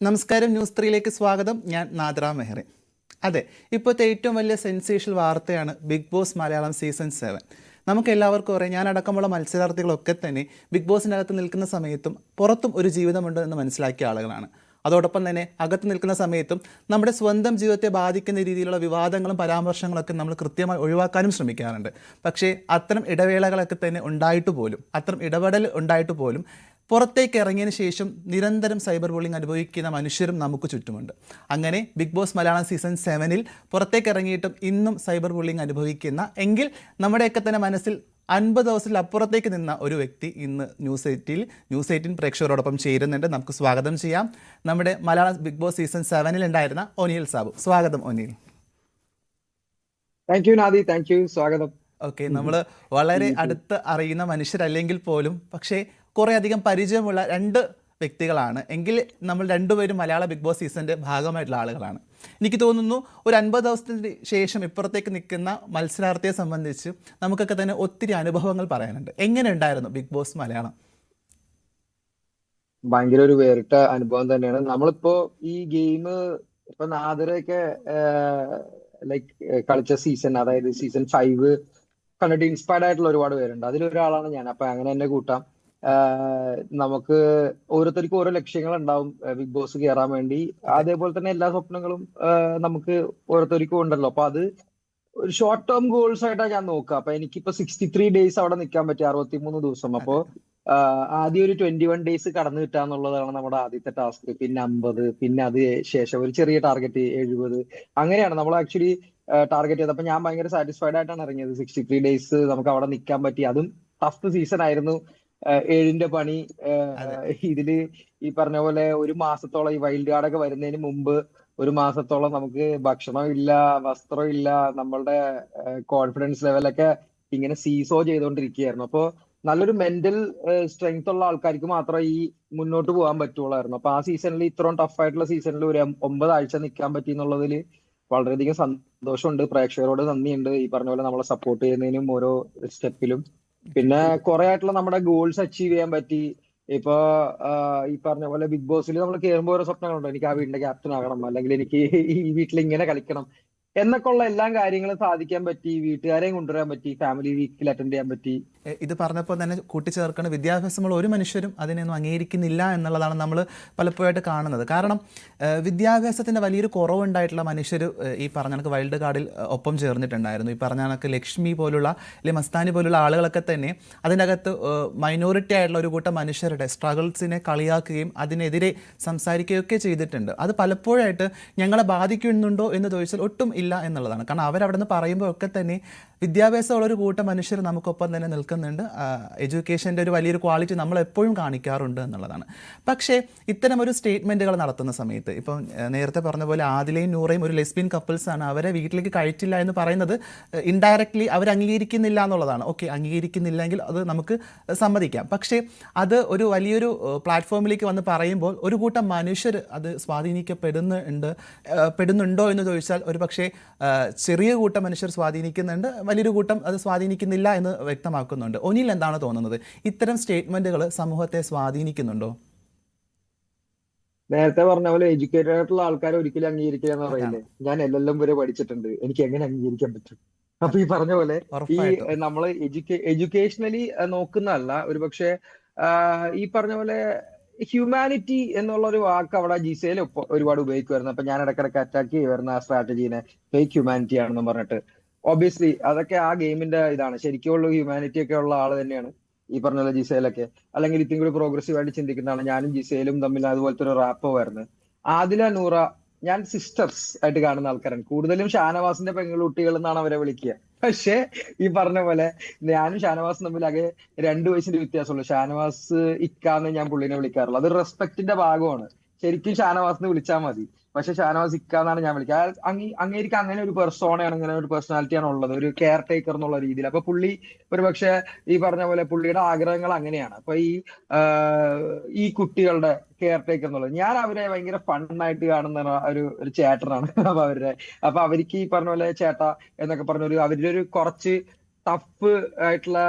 നമസ്കാരം ന്യൂസ് ത്രീയിലേക്ക് സ്വാഗതം. ഞാൻ നാദ്ര മെഹ്റി. അതെ ഇപ്പോഴത്തെ ഏറ്റവും വലിയ സെൻസേഷണൽ വാർത്തയാണ് big boss Malayalam season seven നമുക്ക് എല്ലാവർക്കും അറിയാം ഞാൻ അടക്കമുള്ള മത്സരാർത്ഥികളൊക്കെ തന്നെ ബിഗ് ബോസിന്റെ അകത്ത് നിൽക്കുന്ന സമയത്തും പുറത്തും ഒരു ജീവിതമുണ്ട് എന്ന് മനസ്സിലാക്കിയ ആളുകളാണ്. അതോടൊപ്പം തന്നെ അകത്ത് നിൽക്കുന്ന സമയത്തും നമ്മുടെ സ്വന്തം ജീവിതത്തെ ബാധിക്കുന്ന രീതിയിലുള്ള വിവാദങ്ങളും പരാമർശങ്ങളൊക്കെ നമ്മൾ കൃത്യമായി ഒഴിവാക്കാനും ശ്രമിക്കാറുണ്ട്. പക്ഷേ അത്തരം ഇടവേളകളൊക്കെ തന്നെ ഉണ്ടായിട്ട് പോലും അത്തരം ഇടപെടൽ ഉണ്ടായിട്ട് പോലും പുറത്തേക്ക് ഇറങ്ങിയതിന് ശേഷം നിരന്തരം സൈബർ ബുള്ളിംഗ് അനുഭവിക്കുന്ന മനുഷ്യരും നമുക്ക് ചുറ്റുമുണ്ട്. അങ്ങനെ ബിഗ് ബോസ് മലയാളം സീസൺ സെവനിൽ പുറത്തേക്ക് ഇറങ്ങിയിട്ടും ഇന്നും സൈബർ ബുള്ളിംഗ് അനുഭവിക്കുന്ന എങ്കിൽ നമ്മുടെയൊക്കെ തന്നെ മനസ്സിൽ അൻപത് ദിവസത്തിൽ അപ്പുറത്തേക്ക് നിന്ന ഒരു വ്യക്തി ഇന്ന് ന്യൂസ് എയ്റ്റിൽ ന്യൂസ് എയ്റ്റീൻ പ്രേക്ഷകരോടൊപ്പം ചേരുന്നുണ്ട്. നമുക്ക് സ്വാഗതം ചെയ്യാം. നമ്മുടെ മലയാളം ബിഗ് ബോസ് സീസൺ സെവനിൽ ഉണ്ടായിരുന്ന ഒനിയൽ സാബു. സ്വാഗതം Oneal thank you Nadi. Thank you സ്വാഗതം. ഓക്കെ നമ്മൾ വളരെ അടുത്ത് അറിയുന്ന മനുഷ്യരല്ലെങ്കിൽ പോലും പക്ഷേ കുറേ അധികം പരിചയമുള്ള രണ്ട് വ്യക്തികളാണ്. എങ്കിൽ നമ്മൾ രണ്ടുപേരും മലയാള ബിഗ് ബോസ് സീസണിന്റെ ഭാഗമായിട്ടുള്ള ആളുകളാണ്. എനിക്ക് തോന്നുന്നു ഒരു അൻപത് ദിവസത്തിന് ശേഷം ഇപ്പുറത്തേക്ക് നിൽക്കുന്ന മത്സരാർത്ഥിയെ സംബന്ധിച്ച് നമുക്കൊക്കെ തന്നെ ഒത്തിരി അനുഭവങ്ങൾ പറയാനുണ്ട്. എങ്ങനെ ഉണ്ടായിരുന്നു ബിഗ് ബോസ് മലയാളം? ഭയങ്കര ഒരു വേറിട്ട അനുഭവം തന്നെയാണ്. നമ്മളിപ്പോ ഈ ഗെയിം ഇപ്പൊ നാദരൊക്കെ ലൈക് കളിച്ച സീസൺ അതായത് സീസൺ ഫൈവ് കണ്ടിട്ട് ഇൻസ്പയർഡ് ആയിട്ടുള്ള ഒരുപാട് പേരുണ്ട്. അതിലൊരാളാണ് ഞാൻ. അപ്പൊ അങ്ങനെ തന്നെ കൂട്ടാം. നമുക്ക് ഓരോരുത്തർക്കും ഓരോ ലക്ഷ്യങ്ങൾ ഉണ്ടാവും ബിഗ് ബോസ് കയറാൻ വേണ്ടി. അതേപോലെ തന്നെ എല്ലാ സ്വപ്നങ്ങളും നമുക്ക് ഓരോരുത്തർക്കും ഉണ്ടല്ലോ. അപ്പൊ അത് ഒരു ഷോർട്ട് ടേം ഗോൾസ് ആയിട്ടാണ് ഞാൻ നോക്കുക അപ്പൊ എനിക്കിപ്പോ സിക്സ്റ്റി ത്രീ ഡേയ്സ് അവിടെ നിൽക്കാൻ പറ്റി അറുപത്തിമൂന്ന് ദിവസം. അപ്പോ ആദ്യം ഒരു ട്വന്റി വൺ ഡേയ്സ് കടന്നു കിട്ടുക എന്നുള്ളതാണ് നമ്മുടെ ആദ്യത്തെ ടാസ്ക് പിന്നെ അമ്പത് പിന്നെ അത് ശേഷം ഒരു ചെറിയ ടാർഗറ്റ് എഴുപത്. അങ്ങനെയാണ് നമ്മൾ ആക്ച്വലി ടാർഗറ്റ് ചെയ്തത്. അപ്പൊ ഞാൻ ഭയങ്കര സാറ്റിസ്ഫൈഡ് ആയിട്ടാണ് ഇറങ്ങിയത്. സിക്സ്റ്റി ത്രീ ഡേയ്സ് നമുക്ക് അവിടെ നിൽക്കാൻ പറ്റി. അതും ടഫ് സീസൺ ആയിരുന്നു. ഏഴിന്റെ പണി ഇതിൽ ഈ പറഞ്ഞ പോലെ ഒരു മാസത്തോളം ഈ വൈൽഡ് കാർഡ് ഒക്കെ വരുന്നതിന് മുമ്പ് ഒരു മാസത്തോളം നമുക്ക് ഭക്ഷണം ഇല്ല വസ്ത്രം ഇല്ല നമ്മളുടെ കോൺഫിഡൻസ് ലെവലൊക്കെ ഇങ്ങനെ സീസോ ചെയ്തുകൊണ്ടിരിക്കുകയായിരുന്നു അപ്പോ നല്ലൊരു മെന്റൽ സ്ട്രെങ്ത് ഉള്ള ആൾക്കാർക്ക് മാത്രമേ ഈ മുന്നോട്ട് പോകാൻ പറ്റുള്ളായിരുന്നു. അപ്പൊ ആ സീസണിൽ ഇത്രയും ടഫ് ആയിട്ടുള്ള സീസണിൽ ഒരു ഒമ്പത് ആഴ്ച നിൽക്കാൻ പറ്റി എന്നുള്ളതിൽ വളരെയധികം സന്തോഷമുണ്ട്. പ്രേക്ഷകരോട് നന്ദിയുണ്ട്. ഈ പറഞ്ഞ പോലെ നമ്മളെ സപ്പോർട്ട് ചെയ്യുന്നതിനും ഓരോ സ്റ്റെപ്പിലും പിന്നെ കുറെ ആയിട്ടുള്ള നമ്മുടെ ഗോൾസ് അച്ചീവ് ചെയ്യാൻ പറ്റി. ഇപ്പൊ ഈ പറഞ്ഞ പോലെ ബിഗ് ബോസിൽ നമ്മൾ കയറുമ്പോൾ ഓരോ സ്വപ്നങ്ങളുണ്ട്. എനിക്ക് ആ വീടിന്റെ ക്യാപ്റ്റൻ ആകണം. അല്ലെങ്കിൽ എനിക്ക് ഈ വീട്ടിൽ ഇങ്ങനെ കളിക്കണം. എന്നൊക്കെ ഉള്ള എല്ലാ കാര്യങ്ങളും സാധിക്കാൻ പറ്റി വീട്ടുകാരെയും കൊണ്ടുവരാൻ പറ്റി ഫാമിലി വീക്കിൽ അറ്റൻഡ് ചെയ്യാൻ പറ്റി. ഇത് പറഞ്ഞപ്പോൾ തന്നെ കൂട്ടിച്ചേർക്കുന്ന വിദ്യാഭ്യാസമുള്ള ഒരു മനുഷ്യരും അതിനെയൊന്നും അംഗീകരിക്കുന്നില്ല എന്നുള്ളതാണ് നമ്മൾ പലപ്പോഴായിട്ട് കാണുന്നത്. കാരണം വിദ്യാഭ്യാസത്തിന്റെ വലിയൊരു കുറവുണ്ടായിട്ടുള്ള മനുഷ്യർ ഈ പറഞ്ഞ കണക്ക് വൈൽഡ് കാർഡിൽ ഒപ്പം ചേർന്നിട്ടുണ്ടായിരുന്നു. ഈ പറഞ്ഞ കണക്ക് ലക്ഷ്മി പോലുള്ള അല്ലെങ്കിൽ മസ്താനി പോലുള്ള ആളുകളൊക്കെ തന്നെ അതിന്റെ അകത്ത് മൈനോറിറ്റി ആയിട്ടുള്ള ഒരു കൂട്ടം മനുഷ്യരുടെ സ്ട്രഗിൾസിനെ കളിയാക്കുകയും അതിനെതിരെ സംസാരിക്കുകയൊക്കെ ചെയ്തിട്ടുണ്ട്. അത് പലപ്പോഴായിട്ട് ഞങ്ങളെ ബാധിക്കുന്നുണ്ടോ എന്ന് ചോദിച്ചാൽ ഒട്ടും ഇല്ല എന്നുള്ളതാണ്. കാരണം അവരവിടെ നിന്ന് പറയുമ്പോൾ ഒക്കെ തന്നെ വിദ്യാഭ്യാസമുള്ളൊരു കൂട്ടം മനുഷ്യർ നമുക്കൊപ്പം തന്നെ നിൽക്കുന്നുണ്ട്. എഡ്യൂക്കേഷന്റെ ഒരു വലിയൊരു ക്വാളിറ്റി നമ്മൾ എപ്പോഴും കാണിക്കാറുണ്ട് എന്നുള്ളതാണ്. പക്ഷേ ഇത്തരം ഒരു സ്റ്റേറ്റ്മെന്റുകൾ നടത്തുന്ന സമയത്ത് ഇപ്പം നേരത്തെ പറഞ്ഞ പോലെ ആദിലയും നൂറയും ഒരു ലെസ്ബിയൻ കപ്പിൾസാണ്. അവരെ വീട്ടിലേക്ക് കഴിച്ചില്ല എന്ന് പറയുന്നത് ഇൻഡയറക്ട്ലി അവർ അംഗീകരിക്കുന്നില്ല എന്നുള്ളതാണ്. ഓക്കെ അംഗീകരിക്കുന്നില്ലെങ്കിൽ അത് നമുക്ക് സമ്മതിക്കാം. പക്ഷേ അത് ഒരു വലിയൊരു പ്ലാറ്റ്ഫോമിലേക്ക് വന്ന് പറയുമ്പോൾ ഒരു കൂട്ടം മനുഷ്യർ അത് സ്വാധീനിക്കപ്പെടുന്നുണ്ട് പെടുന്നുണ്ടോ എന്ന് ചോദിച്ചാൽ ഒരു പക്ഷേ ചെറിയ കൂട്ടം മനുഷ്യർ സ്വാധീനിക്കുന്നുണ്ട് വലിയൊരു കൂട്ടം അത് സ്വാധീനിക്കുന്നില്ല എന്ന് വ്യക്തമാക്കുന്നുണ്ട്. ഒനിൽ എന്താണ് തോന്നുന്നത്? ഇത്തരം സ്റ്റേറ്റ്മെന്റുകൾ സമൂഹത്തെ സ്വാധീനിക്കുന്നുണ്ടോ? നേരത്തെ പറഞ്ഞ പോലെ എഡ്യൂക്കേറ്റഡ് ആയിട്ടുള്ള ആൾക്കാരെ ഒരിക്കലും അംഗീകരിക്കില്ല എന്ന് പറയില്ലേ? ഞാൻ എൽ വരെ പഠിച്ചിട്ടുണ്ട്. എനിക്ക് എങ്ങനെ അംഗീകരിക്കാൻ പറ്റും? അപ്പൊ ഈ പറഞ്ഞ പോലെ ഈ നമ്മൾ എഡ്യൂക്കേഷണലി നോക്കുന്നതല്ല ഒരുപക്ഷെ ഈ പറഞ്ഞ പോലെ ഹ്യൂമാനിറ്റി എന്നുള്ള ഒരു വാക്ക് അവിടെ ജിസയിൽ ഒരുപാട് ഉപയോഗിക്കുമായിരുന്നു അപ്പൊ ഞാൻ ഇടക്കിടക്ക് അറ്റാക്ക് ചെയ്യുമായിരുന്നു ആ സ്ട്രാറ്റജീനെ ഫേക്ക് ഹ്യൂമാനിറ്റി ആണെന്ന് പറഞ്ഞിട്ട്. ഒബിയസ്ലി അതൊക്കെ ആ ഗെയിമിന്റെ ഇതാണ്. ശരിക്കുള്ള ഹ്യൂമാനിറ്റി ഒക്കെ ഉള്ള ആൾ തന്നെയാണ് ഈ പറഞ്ഞ ജിസയിലൊക്കെ അല്ലെങ്കിൽ ഇത്തിരി കൂടി പ്രോഗ്രസീവ് ആയിട്ട് ചിന്തിക്കുന്നതാണ്. ഞാനും ജിസയിലും തമ്മിൽ അതുപോലത്തെ ഒരു റാപ്പ് വരുന്നത് ആദില നൂറ ഞാൻ സിസ്റ്റേഴ്സ് ആയിട്ട് കാണുന്ന ആൾക്കാരാണ്. കൂടുതലും ഷാനവാസിന്റെ പെൺകുട്ടികൾ എന്നാണ് അവരെ വിളിക്കുക. പക്ഷേ ഈ പറഞ്ഞ പോലെ ഞാനും ഷാനവാസും തമ്മിൽ ആകെ രണ്ടു വയസ്സിന്റെ വ്യത്യാസമുള്ളൂ. ഷാനവാസ് ഇക്കാന്ന് ഞാൻ പുള്ളിനെ വിളിക്കാറുള്ളൂ. അത് റെസ്പെക്ടിന്റെ ഭാഗമാണ്. ശരിക്കും ഷാനവാസിന് വിളിച്ചാൽ മതി. പക്ഷെ ഷാനവാസ് ഇക്കാന്നാണ് ഞാൻ വിളിക്കുക. അങ്ങേരിക്ക് അങ്ങനെ ഒരു പെർസോണയാണ് അങ്ങനെ ഒരു പേഴ്സണാലിറ്റിയാണ് ഉള്ളത്. ഒരു കെയർ ടേക്കർ എന്നുള്ള രീതിയിൽ. അപ്പൊ പുള്ളി ഒരു പക്ഷെ ഈ പറഞ്ഞ പോലെ പുള്ളിയുടെ ആഗ്രഹങ്ങൾ അങ്ങനെയാണ്. അപ്പൊ ഈ ഈ കുട്ടികളുടെ കെയർ ടേക്കർ എന്നുള്ളത്. ഞാൻ അവരെ ഭയങ്കര ഫണ്ണായിട്ട് കാണുന്ന ഒരു ഒരു ചേട്ടനാണ്. അപ്പൊ അവരുടെ അപ്പൊ അവർക്ക് ഈ പറഞ്ഞ പോലെ ചേട്ട എന്നൊക്കെ പറഞ്ഞ ഒരു അവരുടെ ഒരു കുറച്ച് ടഫ് ആയിട്ടുള്ള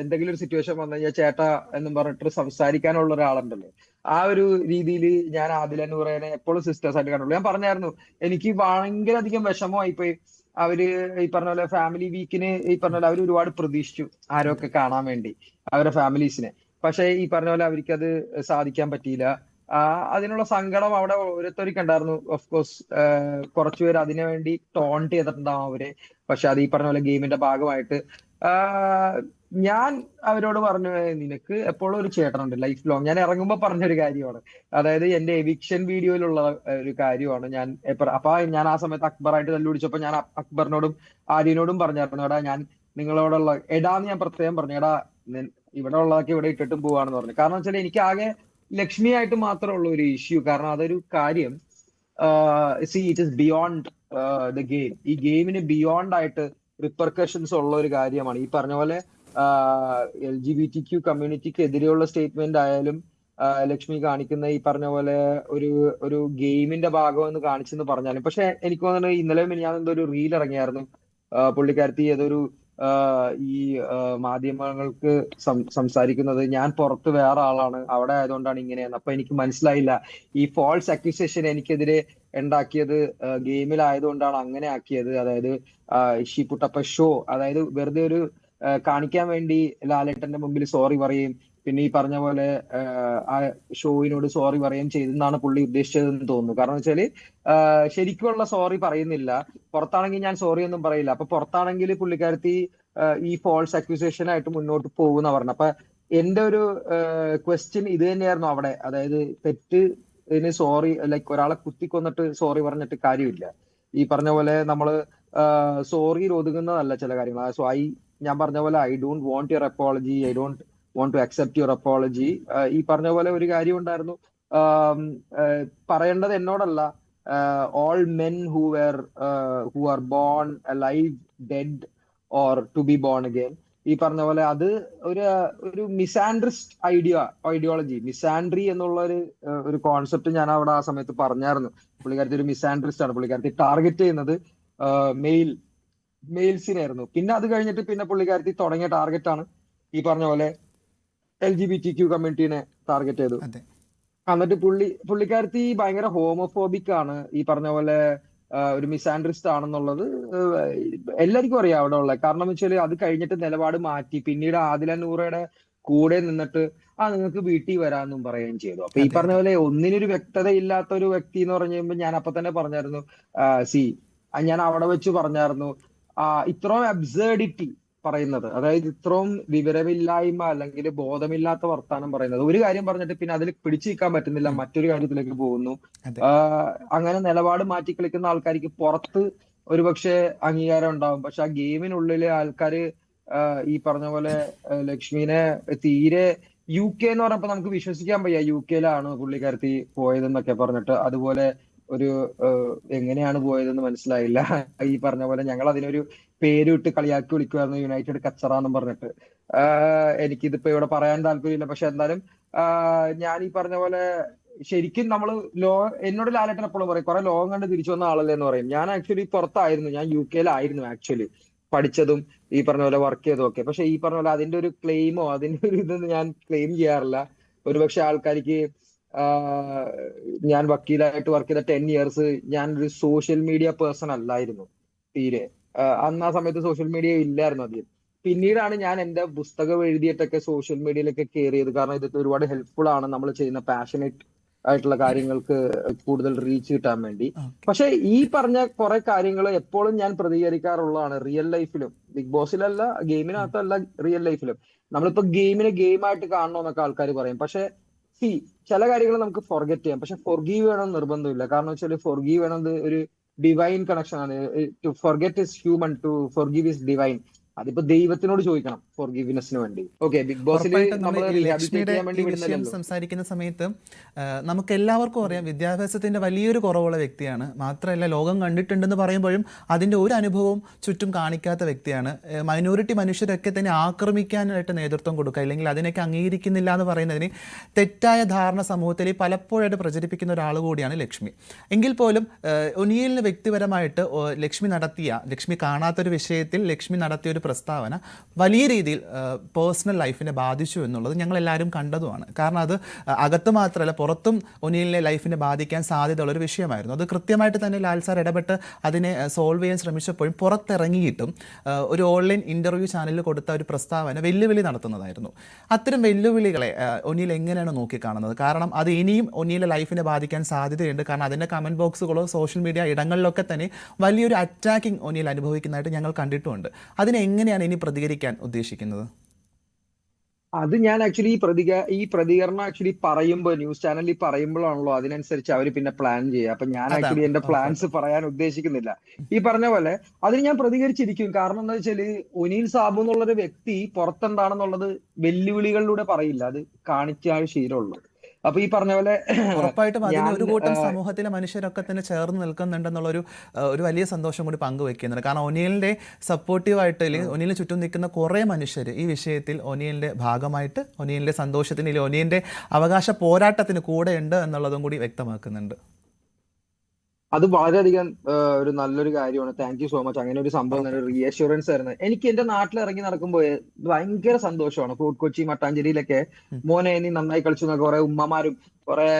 എന്തെങ്കിലും ഒരു സിറ്റുവേഷൻ വന്നു കഴിഞ്ഞാൽ ചേട്ട എന്നും പറഞ്ഞിട്ട് സംസാരിക്കാനുള്ള ഒരാളുണ്ടല്ലോ. ആ ഒരു രീതിയിൽ ഞാൻ ആദില നൂറേനെ എപ്പോഴും സിസ്റ്റേഴ്സ് ആയിട്ട് കണ്ടുള്ളൂ. ഞാൻ പറഞ്ഞായിരുന്നു എനിക്ക് ഭയങ്കര അധികം വിഷമമായി പോയി അവർ ഈ പറഞ്ഞ പോലെ ഫാമിലി വീക്കിന് ഈ പറഞ്ഞ പോലെ അവർ ഒരുപാട് പ്രതീക്ഷിച്ചു ആരൊക്കെ കാണാൻ വേണ്ടി അവരുടെ ഫാമിലീസിനെ പക്ഷെ ഈ പറഞ്ഞ പോലെ അവർക്ക് അത് സാധിക്കാൻ പറ്റിയില്ല. അതിനുള്ള സങ്കടം അവിടെ ഓരോരുത്തർക്ക് ഉണ്ടായിരുന്നു. ഓഫ് കോഴ്സ് കുറച്ചുപേര് അതിനു വേണ്ടി ടോണ്ട് ചെയ്തിട്ടുണ്ടാവും അവരെ. പക്ഷെ അത് ഈ പറഞ്ഞ പോലെ ഗെയിമിന്റെ ഭാഗമായിട്ട് ഞാൻ അവരോട് പറഞ്ഞു നിനക്ക് എപ്പോഴും ഒരു ചേട്ടനുണ്ട് ലൈഫ് ലോങ് ഞാൻ ഇറങ്ങുമ്പോ പറഞ്ഞൊരു കാര്യമാണ്. അതായത് എന്റെ എവിക്ഷൻ വീഡിയോയിലുള്ള ഒരു കാര്യമാണ് ഞാൻ അപ്പൊ ഞാൻ ആ സമയത്ത് അക്ബറായിട്ട് തല്ലുപിടിച്ചപ്പോ ഞാൻ അക്ബറിനോടും ആര്യനോടും പറഞ്ഞായിരുന്നു എടാ ഞാൻ നിങ്ങളോടുള്ള എടാന്ന് ഞാൻ പ്രത്യേകം പറഞ്ഞു എടാ ഇവിടെ ഉള്ളതൊക്കെ ഇവിടെ ഇട്ടിട്ടും പോവാണെന്ന് പറഞ്ഞു. കാരണം വെച്ചാൽ എനിക്ക് ആകെ ലക്ഷ്മിയായിട്ട് മാത്രമുള്ള ഒരു ഇഷ്യൂ കാരണം അതൊരു കാര്യം see it is beyond the game ഈ ഗെയിമിന് ബിയോണ്ട് ആയിട്ട് റിപ്പർക്കഷൻസ് ഉള്ള ഒരു കാര്യമാണ്. ഈ പറഞ്ഞ പോലെ L G B T Q കമ്മ്യൂണിറ്റിക്ക് എതിരെയുള്ള സ്റ്റേറ്റ്മെന്റ് ആയാലും ലക്ഷ്മി കാണിക്കുന്ന ഈ പറഞ്ഞ പോലെ ഒരു ഒരു ഗെയിമിന്റെ ഭാഗമെന്ന് കാണിച്ചെന്ന് പറഞ്ഞാലും. പക്ഷെ എനിക്ക് തോന്നുന്നത് ഇന്നലെ ഞാൻ എന്തോ ഒരു റീൽ ഇറങ്ങിയായിരുന്നു. പുള്ളിക്കാരത്തി ഏതൊരു ഈ മാധ്യമങ്ങൾക്ക് സംസാരിക്കുന്നത്. ഞാൻ പുറത്ത് വേറെ ആളാണ്. അവിടെ ആയതുകൊണ്ടാണ് ഇങ്ങനെയെന്ന്. അപ്പൊ എനിക്ക് മനസ്സിലായില്ല. ഈ ഫോൾസ് അക്യൂസേഷൻ എനിക്കെതിരെ ഉണ്ടാക്കിയത് ഗെയിമിലായതുകൊണ്ടാണ് അങ്ങനെ ആക്കിയത്. അതായത് ഷീ പുട്ടപ്പ ഷോ അതായത് വെറുതെ ഒരു കാണിക്കാൻ വേണ്ടി ലാലേട്ടന്റെ മുമ്പിൽ സോറി പറയും. പിന്നെ ഈ പറഞ്ഞ പോലെ ആ, ഷോയിനോട് സോറി പറയുകയും ചെയ്തെന്നാണ് പുള്ളി ഉദ്ദേശിച്ചതെന്ന് തോന്നുന്നു. കാരണം വെച്ചാൽ ശരിക്കുള്ള സോറി പറയുന്നില്ല. പുറത്താണെങ്കിൽ ഞാൻ സോറി ഒന്നും പറയില്ല. അപ്പൊ പുറത്താണെങ്കിൽ പുള്ളിക്കാരത്തി ഈ ഫോൾസ് അക്യൂസേഷൻ ആയിട്ട് മുന്നോട്ട് പോകുന്ന പറഞ്ഞു അപ്പൊ എന്റെ ഒരു ക്വസ്റ്റ്യൻ ഇത് തന്നെയായിരുന്നു അവിടെ. അതായത് തെറ്റ് ഇതിന് സോറി ലൈക്ക് ഒരാളെ കുത്തിക്കൊന്നിട്ട് സോറി പറഞ്ഞിട്ട് കാര്യമില്ല. ഈ പറഞ്ഞ പോലെ നമ്മൾ സോറിയിൽ ഒതുങ്ങുന്നതല്ല ചില കാര്യങ്ങൾ. സോ ഐ ഞാൻ പറഞ്ഞ പോലെ I don't want your apology I don't want to accept your apology ഈ പറഞ്ഞ പോലെ ഒരു കാര്യം ഉണ്ടായിരുന്നു. പറയേണ്ടത് എന്നോടല്ല. All men who were who are born live dead or to be born again ഈ പറഞ്ഞ പോലെ അത് ഒരു ഒരു മിസാൻഡ്രിസ്റ്റ് ഐഡിയ ഐഡിയോളജി മിസാൻഡ്രി എന്നുള്ള ഒരു ഒരു കോൺസെപ്റ്റ് ഞാൻ അവിടെ ആ സമയത്ത് പറഞ്ഞായിരുന്നു. പുള്ളിക്കാരത്തി ഒരു മിസാൻഡ്രിസ്റ്റ് ആണ്. പുള്ളിക്കാരത്തി ടാർഗറ്റ് ചെയ്യുന്നത് മെയിൽ മെയിൽസിനായിരുന്നു പിന്നെ അത് കഴിഞ്ഞിട്ട് പിന്നെ പുള്ളിക്കാരത്തി തുടങ്ങിയ ടാർഗറ്റ് ആണ് ഈ പറഞ്ഞ പോലെ L G B T Q കമ്മ്യൂണിറ്റീനെ target ചെയ്തു എന്നിട്ട് പുള്ളി പുള്ളിക്കാരത്തി ഭയങ്കര ഹോമോഫോബിക് ആണ്. ഈ പറഞ്ഞ പോലെ ഒരു മിസാൻഡ്രിസ്റ്റ് ആണെന്നുള്ളത് എല്ലാവർക്കും അറിയാം അവിടെ ഉള്ളത്. കാരണം വെച്ചാൽ അത് കഴിഞ്ഞിട്ട് നിലപാട് മാറ്റി. പിന്നീട് ആദില നൂറയുടെ കൂടെ നിന്നിട്ട് ആ നിങ്ങൾക്ക് വീട്ടിൽ വരാമെന്നും പറയുകയും ചെയ്തു. അപ്പൊ ഈ പറഞ്ഞ പോലെ ഒന്നിനൊരു വ്യക്തത ഇല്ലാത്ത ഒരു വ്യക്തി എന്ന് പറഞ്ഞു കഴിയുമ്പോൾ ഞാൻ അപ്പൊ തന്നെ പറഞ്ഞായിരുന്നു സി ഞാൻ അവിടെ വെച്ച് പറഞ്ഞായിരുന്നു ഇത്രയും അബ്സേർഡിറ്റി പറയുന്നത്. അതായത് ഇത്രയും വിവരമില്ലായ്മ അല്ലെങ്കിൽ ബോധമില്ലാത്ത വർത്താനം പറയുന്നത്. ഒരു കാര്യം പറഞ്ഞിട്ട് പിന്നെ അതിൽ പിടിച്ചു നിൽക്കാൻ പറ്റുന്നില്ല. മറ്റൊരു കാര്യത്തിലേക്ക് പോകുന്നു. അങ്ങനെ നിലപാട് മാറ്റി കളിക്കുന്ന ആൾക്കാർക്ക് പുറത്ത് ഒരുപക്ഷെ അംഗീകാരം ഉണ്ടാവും. പക്ഷെ ആ ഗെയിമിനുള്ളിൽ ആൾക്കാര് ഈ പറഞ്ഞ പോലെ ലക്ഷ്മിനെ തീരെ യു കെ എന്ന് പറഞ്ഞപ്പോ നമുക്ക് വിശ്വസിക്കാൻ വയ്യ. യു കെയിലാണ് പുള്ളിക്കാരത്തി പോയതെന്നൊക്കെ പറഞ്ഞിട്ട്. അതുപോലെ ഒരു എങ്ങനെയാണ് പോയതെന്ന് മനസ്സിലായില്ല. ഈ പറഞ്ഞ പോലെ ഞങ്ങൾ അതിനൊരു പേരിട്ട് കളിയാക്കി വിളിക്കുമായിരുന്നു യുണൈറ്റഡ് കച്ചറ എന്നും പറഞ്ഞിട്ട് എനിക്കിതിപ്പോ ഇവിടെ പറയാൻ താല്പര്യമില്ല. പക്ഷെ എന്തായാലും ഞാൻ ഈ പറഞ്ഞ പോലെ ശരിക്കും നമ്മൾ ലോ എന്നോട് ലാലേട്ടൻ എപ്പോഴും പറയും കുറെ ലോകം കണ്ട് തിരിച്ചു വന്ന ആളല്ലേ എന്ന് പറയും. ഞാൻ ആക്ച്വലി പുറത്തായിരുന്നു. ഞാൻ യു കെയിലായിരുന്നു ആക്ച്വലി പഠിച്ചതും ഈ പറഞ്ഞ പോലെ വർക്ക് ചെയ്തതും ഒക്കെ. പക്ഷെ ഈ പറഞ്ഞ പോലെ അതിന്റെ ഒരു ക്ലെയിമോ അതിന്റെ ഒരു ഇതൊന്നും ഞാൻ ക്ലെയിം ചെയ്യാറില്ല. ഒരുപക്ഷെ ആൾക്കാർക്ക് ഞാൻ വക്കീലായിട്ട് വർക്ക് ചെയ്ത ടെൻ ഇയേഴ്സ് ഞാൻ ഒരു സോഷ്യൽ മീഡിയ പേഴ്സൺ അല്ലായിരുന്നു തീരെ. അന്ന് ആ സമയത്ത് സോഷ്യൽ മീഡിയ ഇല്ലായിരുന്നു അധികം പിന്നീടാണ് ഞാൻ എന്റെ പുസ്തകം എഴുതിയിട്ടൊക്കെ സോഷ്യൽ മീഡിയയിലൊക്കെ കയറിയത് കാരണം ഇതൊക്കെ ഒരുപാട് ഹെൽപ്ഫുൾ ആണ് നമ്മൾ ചെയ്യുന്ന പാഷനേറ്റ് ആയിട്ടുള്ള കാര്യങ്ങൾക്ക് കൂടുതൽ റീച്ച് കിട്ടാൻ വേണ്ടി. പക്ഷെ ഈ പറഞ്ഞ കുറെ കാര്യങ്ങൾ എപ്പോഴും ഞാൻ പ്രതികരിക്കാറുള്ളതാണ് റിയൽ ലൈഫിലും ബിഗ് ബോസിലല്ല ഗെയിമിനകത്തല്ല റിയൽ ലൈഫിലും നമ്മളിപ്പോ ഗെയിമിനെ ഗെയിം ഗെയിമായിട്ട് കാണണമെന്നൊക്കെ ആൾക്കാർ പറയും. പക്ഷെ സി ചില കാര്യങ്ങൾ നമുക്ക് ഫോർഗെറ്റ് ചെയ്യാം. പക്ഷെ ഫോർഗീവ് വേണം നിർബന്ധമില്ല. കാരണം വെച്ചാൽ ഫോർഗീവ് വേണമെന്ന് ഒരു ഡിവൈൻ കണക്ഷൻ ആണ്. To forget is human to forgive is divine അതിപ്പോ ദൈവത്തിനോട് ചോദിക്കണം. ഫോർഗീവ്നെസ്സിന് വേണ്ടി. ഓക്കെ ബിഗ് ബോസിൽ സംസാരിക്കുന്ന സമയത്ത് നമുക്ക് എല്ലാവർക്കും അറിയാം വിദ്യാഭ്യാസത്തിന്റെ വലിയൊരു കുറവുള്ള വ്യക്തിയാണ്. മാത്രമല്ല ലോകം കണ്ടിട്ടുണ്ടെന്ന് പറയുമ്പോഴും അതിന്റെ ഒരു അനുഭവവും ചുറ്റും കാണിക്കാത്ത വ്യക്തിയാണ്. മൈനോറിറ്റി മനുഷ്യരൊക്കെ തന്നെ ആക്രമിക്കാനായിട്ട് നേതൃത്വം കൊടുക്കുക അല്ലെങ്കിൽ അതിനൊക്കെ അംഗീകരിക്കുന്നില്ല എന്ന് പറയുന്നതിന് തെറ്റായ ധാരണ സമൂഹത്തിൽ പലപ്പോഴായിട്ട് പ്രചരിപ്പിക്കുന്ന ഒരാൾ കൂടിയാണ് ലക്ഷ്മി. എങ്കിൽ പോലും ഒനിയലിന് വ്യക്തിപരമായിട്ട് ലക്ഷ്മി നടത്തിയ ലക്ഷ്മി കാണാത്തൊരു വിഷയത്തിൽ ലക്ഷ്മി നടത്തിയ ഒരു പ്രസ്താവന വലിയ രീതിയിൽ പേഴ്സണൽ ലൈഫിനെ ബാധിച്ചു എന്നുള്ളത് ഞങ്ങളെല്ലാവരും കണ്ടതുമാണ്. കാരണം അത് അകത്ത് മാത്രമല്ല പുറത്തും ഒനിയലിനെ ലൈഫിനെ ബാധിക്കാൻ സാധ്യതയുള്ള ഒരു വിഷയമായിരുന്നു. അത് കൃത്യമായിട്ട് തന്നെ ലാൽ സാർ ഇടപെട്ട് അതിനെ സോൾവ് ചെയ്യാൻ ശ്രമിച്ചപ്പോഴും പുറത്തിറങ്ങിയിട്ടും ഒരു ഓൺലൈൻ ഇന്റർവ്യൂ ചാനലിൽ കൊടുത്ത ഒരു പ്രസ്താവന വെല്ലുവിളി നടത്തുന്നതായിരുന്നു. അത്തരം വെല്ലുവിളികളെ ഒനിയിൽ എങ്ങനെയാണ് നോക്കിക്കാണുന്നത്? കാരണം അത് ഇനിയും ഒനിയിലെ ലൈഫിനെ ബാധിക്കാൻ സാധ്യതയുണ്ട്. കാരണം അതിന്റെ കമന്റ് ബോക്സുകളോ സോഷ്യൽ മീഡിയ ഇടങ്ങളിലൊക്കെ തന്നെ വലിയൊരു അറ്റാക്കിംഗ് ഒനിയിൽ അനുഭവിക്കുന്നതായിട്ട് ഞങ്ങൾ കണ്ടിട്ടുണ്ട്. അതിനെങ്ങനെയാണ് ഇനി പ്രതികരിക്കാൻ ഉദ്ദേശിക്കുന്നത്? അത് ഞാൻ ആക്ച്വലി ഈ പ്രതിക ഈ പ്രതികരണം ആക്ച്വലി പറയുമ്പോൾ ന്യൂസ് ചാനലിൽ പറയുമ്പോഴാണല്ലോ അതിനനുസരിച്ച് അവർ പിന്നെ പ്ലാൻ ചെയ്യുക. അപ്പൊ ഞാൻ ആക്ച്വലി എന്റെ പ്ലാൻസ് പറയാൻ ഉദ്ദേശിക്കുന്നില്ല. ഈ പറഞ്ഞ പോലെ അതിന് ഞാൻ പ്രതികരിച്ചിരിക്കും. കാരണം എന്താ വെച്ചാൽ ഒനീൽ സാബു എന്നുള്ളൊരു വ്യക്തി പുറത്തെന്താണെന്നുള്ളത് വെല്ലുവിളികളിലൂടെ പറയില്ല. അത് കാണിച്ചാൽ ശീലമുള്ളൂ. അപ്പൊ ഈ പറഞ്ഞ പോലെ ഉറപ്പായിട്ടും അതിന് ഒരു കൂട്ടം സമൂഹത്തിലെ മനുഷ്യരൊക്കെ തന്നെ ചേർന്ന് നിൽക്കുന്നുണ്ടെന്നുള്ള ഒരു ഒരു വലിയ സന്തോഷം കൂടി പങ്കുവെക്കുന്നുണ്ട് കാരണം ഒനിയലിന്റെ സപ്പോർട്ടീവായിട്ട് അല്ലെങ്കിൽ ഒനിയലിന് ചുറ്റും നിൽക്കുന്ന കുറേ മനുഷ്യർ ഈ വിഷയത്തിൽ ഒനിയലിന്റെ ഭാഗമായിട്ട് ഒനിയലിന്റെ സന്തോഷത്തിന് അല്ലെങ്കിൽ ഒനിയന്റെ അവകാശ പോരാട്ടത്തിന് കൂടെ ഉണ്ട് എന്നുള്ളതും കൂടി വ്യക്തമാക്കുന്നുണ്ട്. അത് വളരെയധികം ഒരു നല്ലൊരു കാര്യമാണ്. താങ്ക് യു സോ മച്ച് അങ്ങനെ ഒരു സംഭവം തന്നെ റീഅഷുറൻസ് തരുന്നത് എനിക്ക് എന്റെ നാട്ടിൽ ഇറങ്ങി നടക്കുമ്പോൾ ഭയങ്കര സന്തോഷമാണ്. ഫോർട്ട് കൊച്ചി മട്ടാഞ്ചേരിയിലൊക്കെ മോനെ നീ നന്നായി കളിച്ചു കുറെ ഉമ്മമാരും കുറെ